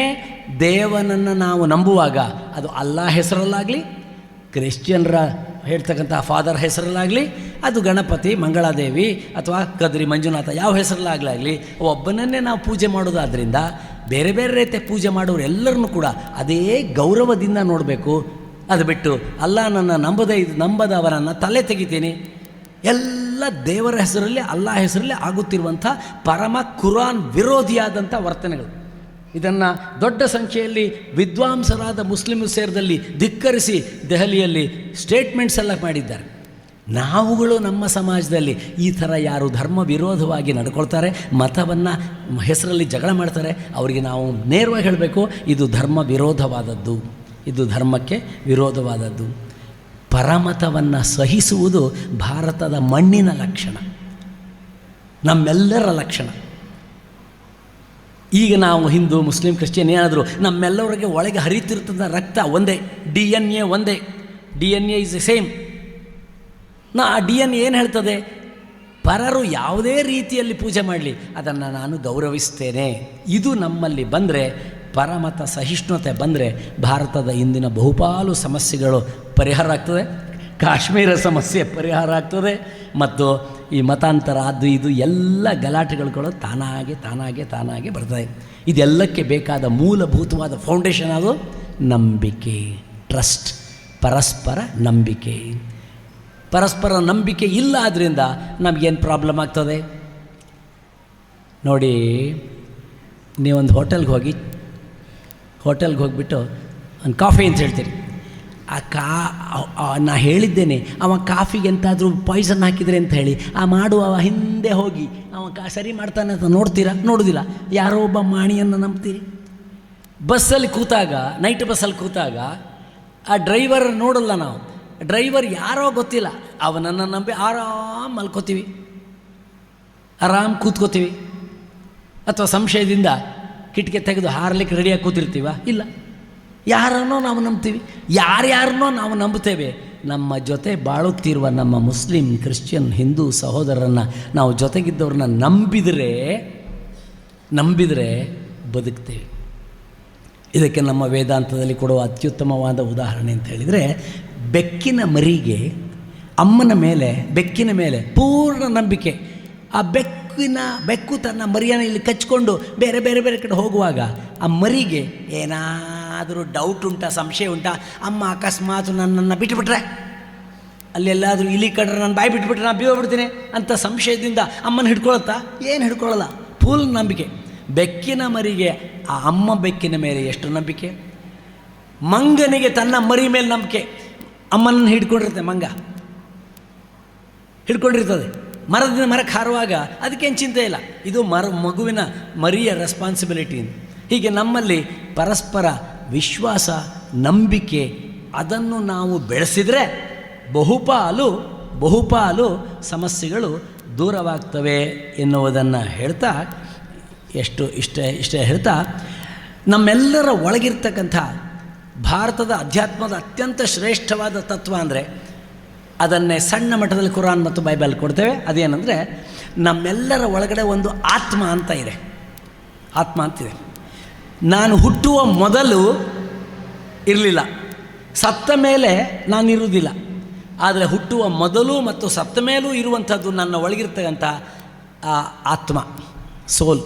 A: ದೇವನನ್ನು ನಾವು ನಂಬುವಾಗ ಅದು ಅಲ್ಲ ಹೆಸರಲ್ಲಾಗಲಿ, ಕ್ರಿಶ್ಚಿಯನ್ರ ಹೇಳ್ತಕ್ಕಂಥ ಫಾದರ್ ಹೆಸರಲ್ಲಾಗಲಿ, ಅದು ಗಣಪತಿ, ಮಂಗಳಾದೇವಿ, ಅಥವಾ ಕದ್ರಿ ಮಂಜುನಾಥ, ಯಾವ ಹೆಸರಲ್ಲಾಗಲಾಗಲಿ, ಒಬ್ಬನನ್ನೇ ನಾವು ಪೂಜೆ ಮಾಡೋದಾದ್ದರಿಂದ ಬೇರೆ ಬೇರೆ ರೀತಿಯ ಪೂಜೆ ಮಾಡೋರು ಎಲ್ಲರನ್ನೂ ಕೂಡ ಅದೇ ಗೌರವದಿಂದ ನೋಡಬೇಕು. ಅದು ಬಿಟ್ಟು, ಅಲ್ಲ, ನನ್ನ ನಂಬದ ಇದು, ನಂಬದವರನ್ನು ತಲೆ ತೆಗಿತೀನಿ. ಎಲ್ಲ ದೇವರ ಹೆಸರಲ್ಲಿ, ಅಲ್ಲ ಹೆಸರಲ್ಲಿ ಆಗುತ್ತಿರುವಂಥ ಪರಮ ಕುರಾನ್ ವಿರೋಧಿಯಾದಂಥ ವರ್ತನೆಗಳು. ಇದನ್ನು ದೊಡ್ಡ ಸಂಖ್ಯೆಯಲ್ಲಿ ವಿದ್ವಾಂಸರಾದ ಮುಸ್ಲಿಂ ಸೇರಿದಲ್ಲಿ ಧಿಕ್ಕರಿಸಿ ದೆಹಲಿಯಲ್ಲಿ ಸ್ಟೇಟ್ಮೆಂಟ್ಸ್ ಎಲ್ಲ ಮಾಡಿದ್ದಾರೆ. ನಾವುಗಳು ನಮ್ಮ ಸಮಾಜದಲ್ಲಿ ಈ ಥರ ಯಾರು ಧರ್ಮ ವಿರೋಧವಾಗಿ ನಡ್ಕೊಳ್ತಾರೆ, ಮತವನ್ನು ಹೆಸರಲ್ಲಿ ಜಗಳ ಮಾಡ್ತಾರೆ, ಅವರಿಗೆ ನಾವು ನೇರವಾಗಿ ಹೇಳಬೇಕು, ಇದು ಧರ್ಮ ವಿರೋಧವಾದದ್ದು. ಇದು ಧರ್ಮಕ್ಕೆ ವಿರೋಧವಾದದ್ದು. ಪರಮತವನ್ನು ಸಹಿಸುವುದು ಭಾರತದ ಮಣ್ಣಿನ ಲಕ್ಷಣ. ನಮ್ಮೆಲ್ಲರ ಲಕ್ಷಣ. ಈಗ ನಾವು ಹಿಂದೂ, ಮುಸ್ಲಿಂ, ಕ್ರಿಶ್ಚಿಯನ್ ಏನಾದರೂ ನಮ್ಮೆಲ್ಲರಿಗೆ ಒಳಗೆ ಹರಿತಿರ್ತದ ರಕ್ತ ಒಂದೇ ಡಿ ಎನ್ ಎ ಒಂದೇ D N A is a same ನಾ ಆ ಡಿ ಎನ್ ಏನು ಹೇಳ್ತದೆ? ಪರರು ಯಾವುದೇ ರೀತಿಯಲ್ಲಿ ಪೂಜೆ ಮಾಡಲಿ, ಅದನ್ನು ನಾನು ಗೌರವಿಸ್ತೇನೆ. ಇದು ನಮ್ಮಲ್ಲಿ ಬಂದರೆ, ಪರಮತ ಸಹಿಷ್ಣುತೆ ಬಂದರೆ, ಭಾರತದ ಇಂದಿನ ಬಹುಪಾಲು ಸಮಸ್ಯೆಗಳು ಪರಿಹಾರ ಆಗ್ತದೆ. ಕಾಶ್ಮೀರ ಸಮಸ್ಯೆ ಪರಿಹಾರ ಆಗ್ತದೆ. ಮತ್ತು ಈ ಮತಾಂತರ, ಅದು ಇದು ಎಲ್ಲ ಗಲಾಟೆಗಳು ತಾನಾಗೆ ತಾನಾಗೆ ತಾನಾಗೆ ಬರ್ತದೆ. ಇದೆಲ್ಲಕ್ಕೆ ಬೇಕಾದ ಮೂಲಭೂತವಾದ ಫೌಂಡೇಶನ್ ಅದು ನಂಬಿಕೆ ಟ್ರಸ್ಟ್ ಪರಸ್ಪರ ನಂಬಿಕೆ. ಪರಸ್ಪರ ನಂಬಿಕೆ ಇಲ್ಲ ಆದ್ದರಿಂದ ನಮಗೇನು ಪ್ರಾಬ್ಲಮ್ ಆಗ್ತದೆ? ನೋಡಿ, ನೀವೊಂದು ಹೋಟೆಲ್ಗೆ ಹೋಗಿ ಹೋಟೆಲ್ಗೆ ಹೋಗಿಬಿಟ್ಟು ಒಂದು ಕಾಫಿ ಅಂತ ಹೇಳ್ತೀರಿ. ಆ ಕಾ ನಾ ಹೇಳಿದ್ದೇನೆ, ಅವ ಕಾಫಿಗೆ ಎಂತಾದರೂ ಪಾಯ್ಸನ್ ಹಾಕಿದರೆ ಅಂತ ಹೇಳಿ, ಆ ಮಾಡುವ ಹಿಂದೆ ಹೋಗಿ, ಅವ ಸರಿ ಮಾಡ್ತಾನೆ ಅಂತ ನೋಡ್ತೀರಾ? ನೋಡೋದಿಲ್ಲ. ಯಾರೋ ಒಬ್ಬ ಮಾಣಿಯನ್ನು ನಂಬ್ತೀರಿ? ಬಸ್ಸಲ್ಲಿ ಕೂತಾಗ ನೈಟ್ ಬಸ್ಸಲ್ಲಿ ಕೂತಾಗ, ಆ ಡ್ರೈವರ್ ನೋಡಲ್ಲ ನಾವು. ಡ್ರೈವರ್ ಯಾರೋ ಗೊತ್ತಿಲ್ಲ. ಅವನನ್ನು ನಂಬಿ ಆರಾಮ್ ಮಲ್ಕೋತೀವಿ. ಆರಾಮ್ ಕೂತ್ಕೋತೀವಿ. ಅಥವಾ ಸಂಶಯದಿಂದ ಕಿಟಕಿ ತೆಗೆದು ಹಾರಲಿಕ್ಕೆ ರೆಡಿಯಾಗಿ ಕೂತಿರ್ತೀವ? ಇಲ್ಲ. ಯಾರನ್ನೋ ನಾವು ನಂಬ್ತೀವಿ, ಯಾರ್ಯಾರನ್ನೋ ನಾವು ನಂಬುತ್ತೇವೆ. ನಮ್ಮ ಜೊತೆ ಬಾಳುತ್ತಿರುವ ನಮ್ಮ ಮುಸ್ಲಿಂ, ಕ್ರಿಶ್ಚಿಯನ್, ಹಿಂದೂ ಸಹೋದರರನ್ನು ನಾವು ಜೊತೆಗಿದ್ದವ್ರನ್ನ ನಂಬಿದರೆ ನಂಬಿದರೆ ಬದುಕ್ತೇವೆ. ಇದಕ್ಕೆ ನಮ್ಮ ವೇದಾಂತದಲ್ಲಿ ಕೊಡುವ ಅತ್ಯುತ್ತಮವಾದ ಉದಾಹರಣೆ ಅಂತ ಹೇಳಿದರೆ, ಬೆಕ್ಕಿನ ಮರಿಗೆ ಅಮ್ಮನ ಮೇಲೆ, ಬೆಕ್ಕಿನ ಮೇಲೆ ಪೂರ್ಣ ನಂಬಿಕೆ. ಆ ಬೆಕ್ಕಿನ, ಬೆಕ್ಕು ತನ್ನ ಮರಿಯನ್ನು ಇಲ್ಲಿ ಕಚ್ಕೊಂಡು ಬೇರೆ ಬೇರೆ ಬೇರೆ ಕಡೆ ಹೋಗುವಾಗ ಆ ಮರಿಗೆ ಏನಾದರೂ ಡೌಟ್ ಉಂಟಾ, ಸಂಶಯ ಉಂಟಾ, ಅಮ್ಮ ಅಕಸ್ಮಾತ್ ನನ್ನನ್ನು ಬಿಟ್ಟುಬಿಟ್ರೆ ಅಲ್ಲೆಲ್ಲಾದರೂ ಇಲ್ಲಿ ಕಡ್ರೆ ನಾನು ಬಾಯಿ ಬಿಟ್ಬಿಟ್ರೆ ನಾನು ಬೀಳ್ಬಿಡ್ತೀನಿ ಅಂತ ಸಂಶಯದಿಂದ ಅಮ್ಮನ ಹಿಡ್ಕೊಳತ್ತಾ? ಏನು ಹಿಡ್ಕೊಳ್ಳಲ್ಲ ಫುಲ್ ನಂಬಿಕೆ. ಬೆಕ್ಕಿನ ಮರಿಗೆ, ಆ ಅಮ್ಮ ಬೆಕ್ಕಿನ ಮೇಲೆ ಎಷ್ಟು ನಂಬಿಕೆ? ಮಂಗನಿಗೆ ತನ್ನ ಮರಿ ಮೇಲೆ ನಂಬಿಕೆ. ಅಮ್ಮನನ್ನು ಹಿಡ್ಕೊಂಡಿರುತ್ತೆ ಮಂಗ. ಹಿಡ್ಕೊಂಡಿರ್ತದೆ. ಮರದಿಂದ ಮರಕ್ಕೆ ಹಾರುವಾಗ ಅದಕ್ಕೇನು ಚಿಂತೆ ಇಲ್ಲ. ಇದು ಮರ ಮಗುವಿನ ಮರಿಯ ರೆಸ್ಪಾನ್ಸಿಬಿಲಿಟಿ ಹೀಗೆ ನಮ್ಮಲ್ಲಿ ಪರಸ್ಪರ ವಿಶ್ವಾಸ, ನಂಬಿಕೆ, ಅದನ್ನು ನಾವು ಬೆಳೆಸಿದರೆ ಬಹುಪಾಲು ಬಹುಪಾಲು ಸಮಸ್ಯೆಗಳು ದೂರವಾಗ್ತವೆ ಎನ್ನುವುದನ್ನು ಹೇಳ್ತಾ, ಎಷ್ಟು ಇಷ್ಟ ಇಷ್ಟ ಹೇಳ್ತಾ, ನಮ್ಮೆಲ್ಲರ ಒಳಗಿರ್ತಕ್ಕಂಥ ಭಾರತದ ಅಧ್ಯಾತ್ಮದ ಅತ್ಯಂತ ಶ್ರೇಷ್ಠವಾದ ತತ್ವ ಅಂದರೆ ಅದನ್ನೇ ಸಣ್ಣ ಮಟ್ಟದಲ್ಲಿ ಕುರಾನ್ ಮತ್ತು ಬೈಬಲ್ ಕೊಡ್ತೇವೆ. ಅದೇನೆಂದರೆ ನಮ್ಮೆಲ್ಲರ ಒಳಗಡೆ ಒಂದು ಆತ್ಮ ಅಂತ ಇದೆ. ಆತ್ಮ ಅಂತಿದೆ. ನಾನು ಹುಟ್ಟುವ ಮೊದಲು ಇರಲಿಲ್ಲ. ಸತ್ತ ಮೇಲೆ ನಾನಿರುವುದಿಲ್ಲ ಆದರೆ ಹುಟ್ಟುವ ಮೊದಲು ಮತ್ತು ಸತ್ತ ಮೇಲೂ ಇರುವಂಥದ್ದು ನನ್ನ ಒಳಗಿರ್ತಕ್ಕಂಥ, ಆ, ಆತ್ಮ, ಸೋಲ್,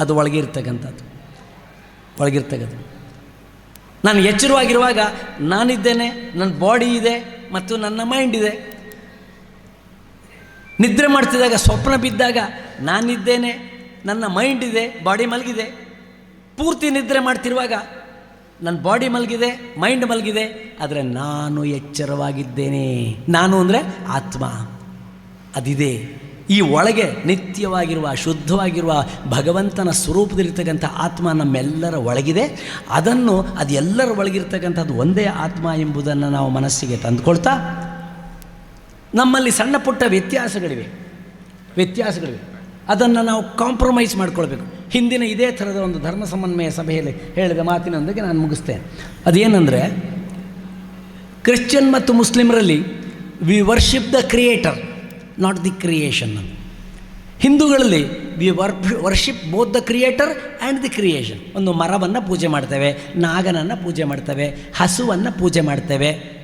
A: ಅದು ಒಳಗಿರ್ತಕ್ಕಂಥದ್ದು ಒಳಗಿರ್ತಕ್ಕಂಥ ನಾನು ಎಚ್ಚರವಾಗಿರುವಾಗ ನಾನಿದ್ದೇನೆ, ನನ್ನ ಬಾಡಿ ಇದೆ ಮತ್ತು ನನ್ನ ಮೈಂಡ್ ಇದೆ. ನಿದ್ರೆ ಮಾಡ್ತಿದ್ದಾಗ, ಸ್ವಪ್ನ ಬಿದ್ದಾಗ ನಾನಿದ್ದೇನೆ, ನನ್ನ ಮೈಂಡ್ ಇದೆ ಬಾಡಿ ಮಲಗಿದೆ. ಪೂರ್ತಿ ನಿದ್ರೆ ಮಾಡ್ತಿರುವಾಗ ನನ್ನ ಬಾಡಿ ಮಲಗಿದೆ ಮೈಂಡ್ ಮಲಗಿದೆ, ಆದರೆ ನಾನು ಎಚ್ಚರವಾಗಿದ್ದೇನೆ. ನಾನು ಅಂದರೆ ಆತ್ಮ. ಅದಿದೆ. ಈ ಒಳಗೆ ನಿತ್ಯವಾಗಿರುವ, ಶುದ್ಧವಾಗಿರುವ ಭಗವಂತನ ಸ್ವರೂಪದಲ್ಲಿರ್ತಕ್ಕಂಥ ಆತ್ಮ ನಮ್ಮೆಲ್ಲರ ಒಳಗಿದೆ. ಅದನ್ನು, ಅದು ಎಲ್ಲರ ಒಳಗಿರ್ತಕ್ಕಂಥದ್ದು ಒಂದೇ ಆತ್ಮ ಎಂಬುದನ್ನು ನಾವು ಮನಸ್ಸಿಗೆ ತಂದುಕೊಳ್ತಾ, ನಮ್ಮಲ್ಲಿ ಸಣ್ಣ ಪುಟ್ಟ ವ್ಯತ್ಯಾಸಗಳಿವೆ. ವ್ಯತ್ಯಾಸಗಳಿವೆ. ಅದನ್ನು ನಾವು ಕಾಂಪ್ರಮೈಸ್ ಮಾಡ್ಕೊಳ್ಬೇಕು. ಹಿಂದಿನ ಇದೇ ಥರದ ಒಂದು ಧರ್ಮ ಸಮನ್ವಯ ಸಭೆಯಲ್ಲಿ ಹೇಳಿದ ಮಾತಿನೊಂದಿಗೆ ನಾನು ಮುಗಿಸ್ತೇನೆ. ಅದೇನೆಂದರೆ, ಕ್ರಿಶ್ಚಿಯನ್ ಮತ್ತು ಮುಸ್ಲಿಮರಲ್ಲಿ we worship the creator not the creation ಹಿಂದೂಗಳಲ್ಲಿ we wor worship both the creator and the creation ಒಂದು ಮರವನ್ನು ಪೂಜೆ ಮಾಡ್ತೇವೆ, ನಾಗನನ್ನು ಪೂಜೆ ಮಾಡ್ತೇವೆ, ಹಸುವನ್ನು ಪೂಜೆ ಮಾಡ್ತೇವೆ.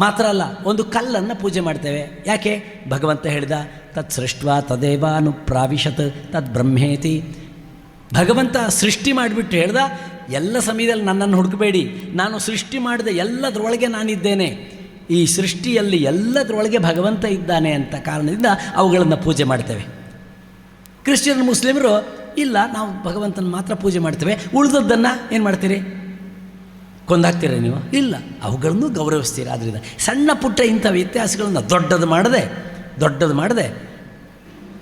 A: ಮಾತ್ರ ಅಲ್ಲ, ಒಂದು ಕಲ್ಲನ್ನು ಪೂಜೆ ಮಾಡ್ತೇವೆ. ಯಾಕೆ? ಭಗವಂತ ಹೇಳಿದ, ತತ್ ಸೃಷ್ಟ್ವ ತದೇವಾನು ಪ್ರಾವಿಶತ್ ತದ್ ಬ್ರಹ್ಮೇತಿ. ಭಗವಂತ ಸೃಷ್ಟಿ ಮಾಡಿಬಿಟ್ಟು ಹೇಳ್ದ, ಎಲ್ಲ ಸಮಯದಲ್ಲಿ ನನ್ನನ್ನು ಹುಡುಕಬೇಡಿ. ನಾನು ಸೃಷ್ಟಿ ಮಾಡಿದ ಎಲ್ಲದರೊಳಗೆ ನಾನಿದ್ದೇನೆ. ಈ ಸೃಷ್ಟಿಯಲ್ಲಿ ಎಲ್ಲದರೊಳಗೆ ಭಗವಂತ ಇದ್ದಾನೆ ಅಂತ ಕಾರಣದಿಂದ ಅವುಗಳನ್ನು ಪೂಜೆ ಮಾಡ್ತೇವೆ. ಕ್ರಿಶ್ಚಿಯನ್, ಮುಸ್ಲಿಮರು, ಇಲ್ಲ, ನಾವು ಭಗವಂತನ ಮಾತ್ರ ಪೂಜೆ ಮಾಡ್ತೇವೆ. ಉಳಿದದ್ದನ್ನು ಏನು ಮಾಡ್ತೀರಿ? ಕೊಂದಾಗ್ತೀರ ನೀವು? ಇಲ್ಲ, ಅವುಗಳನ್ನು ಗೌರವಿಸ್ತೀರ. ಆದ್ದರಿಂದ ಸಣ್ಣ ಪುಟ್ಟ ಇಂಥ ವ್ಯತ್ಯಾಸಗಳನ್ನು ದೊಡ್ಡದು ಮಾಡದೆ ದೊಡ್ಡದು ಮಾಡದೆ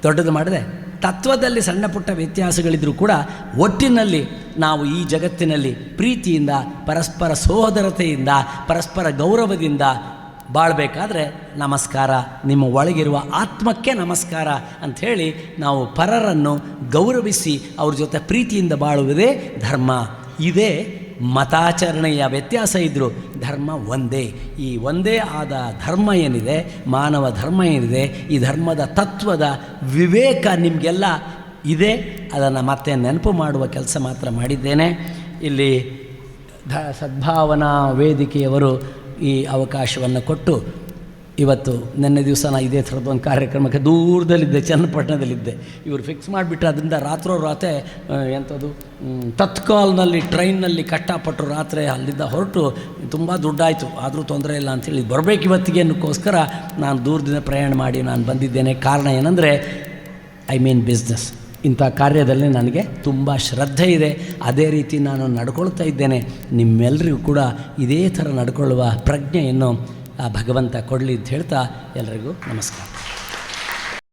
A: ದೊಡ್ಡದು ಮಾಡದೆ ತತ್ವದಲ್ಲಿ ಸಣ್ಣ ಪುಟ್ಟ ವ್ಯತ್ಯಾಸಗಳಿದ್ದರೂ ಕೂಡ ಒಟ್ಟಿನಲ್ಲಿ ನಾವು ಈ ಜಗತ್ತಿನಲ್ಲಿ ಪ್ರೀತಿಯಿಂದ, ಪರಸ್ಪರ ಸಹೋದರತೆಯಿಂದ ಪರಸ್ಪರ ಗೌರವದಿಂದ ಬಾಳಬೇಕಾದ್ರೆ ನಮಸ್ಕಾರ, ನಿಮ್ಮ ಒಳಗಿರುವ ಆತ್ಮಕ್ಕೆ ನಮಸ್ಕಾರ ಅಂಥೇಳಿ ನಾವು ಪರರನ್ನು ಗೌರವಿಸಿ ಅವ್ರ ಜೊತೆ ಪ್ರೀತಿಯಿಂದ ಬಾಳುವುದೇ ಧರ್ಮ. ಇದೇ ಮತಾಚರಣೆಯ ವ್ಯತ್ಯಾಸ ಇದ್ದರೂ ಧರ್ಮ ಒಂದೇ. ಈ ಒಂದೇ ಆದ ಧರ್ಮ ಏನಿದೆ, ಮಾನವ ಧರ್ಮ ಏನಿದೆ, ಈ ಧರ್ಮದ ತತ್ವದ ವಿವೇಕ ನಿಮಗೆಲ್ಲ ಇದೆ. ಅದನ್ನು ಮತ್ತೆ ನೆನಪು ಮಾಡುವ ಕೆಲಸ ಮಾತ್ರ ಮಾಡಿದ್ದೇನೆ. ಇಲ್ಲಿ ಧ, ಸದ್ಭಾವನಾ ವೇದಿಕೆಯವರು ಈ ಅವಕಾಶವನ್ನು ಕೊಟ್ಟು ಇವತ್ತು ನಿನ್ನೆ ದಿವಸ ನಾ ಇದೇ ಥರದ್ದು ಒಂದು ಕಾರ್ಯಕ್ರಮಕ್ಕೆ ದೂರದಲ್ಲಿದ್ದೆ, ಚನ್ನಪಟ್ಟಣದಲ್ಲಿದ್ದೆ. ಇವರು ಫಿಕ್ಸ್ ಮಾಡಿಬಿಟ್ಟು ಅದರಿಂದ ರಾತ್ರೋ ರಾತ್ರಿ ಎಂಥದ್ದು ತತ್ಕಾಲ್ನಲ್ಲಿ, ಟ್ರೈನ್ನಲ್ಲಿ ಕಷ್ಟಪಟ್ಟರು ರಾತ್ರಿ ಅಲ್ಲಿಂದ ಹೊರಟು, ತುಂಬ ದುಡ್ಡಾಯಿತು. ಆದರೂ ತೊಂದರೆ ಇಲ್ಲ ಅಂಥೇಳಿ ಬರಬೇಕು ಇವತ್ತಿಗೆ ಅನ್ನೋಕ್ಕೋಸ್ಕರ ನಾನು ದೂರದಿಂದ ಪ್ರಯಾಣ ಮಾಡಿ ನಾನು ಬಂದಿದ್ದೇನೆ. ಕಾರಣ ಏನಂದರೆ ಐ ಮೀನ್ ಬಿಸ್ನೆಸ್ ಇಂಥ ಕಾರ್ಯದಲ್ಲಿ ನನಗೆ ತುಂಬ ಶ್ರದ್ಧೆ ಇದೆ. ಅದೇ ರೀತಿ ನಾನು ನಡ್ಕೊಳ್ತಾ ಇದ್ದೇನೆ. ನಿಮ್ಮೆಲ್ಲರಿಗೂ ಕೂಡ ಇದೇ ಥರ ನಡ್ಕೊಳ್ಳುವ ಪ್ರಜ್ಞೆಯನ್ನು ಆ ಭಗವಂತ ಕೊಡಲಿ ಅಂತ ಹೇಳ್ತಾ ಎಲ್ರಿಗೂ ನಮಸ್ಕಾರ.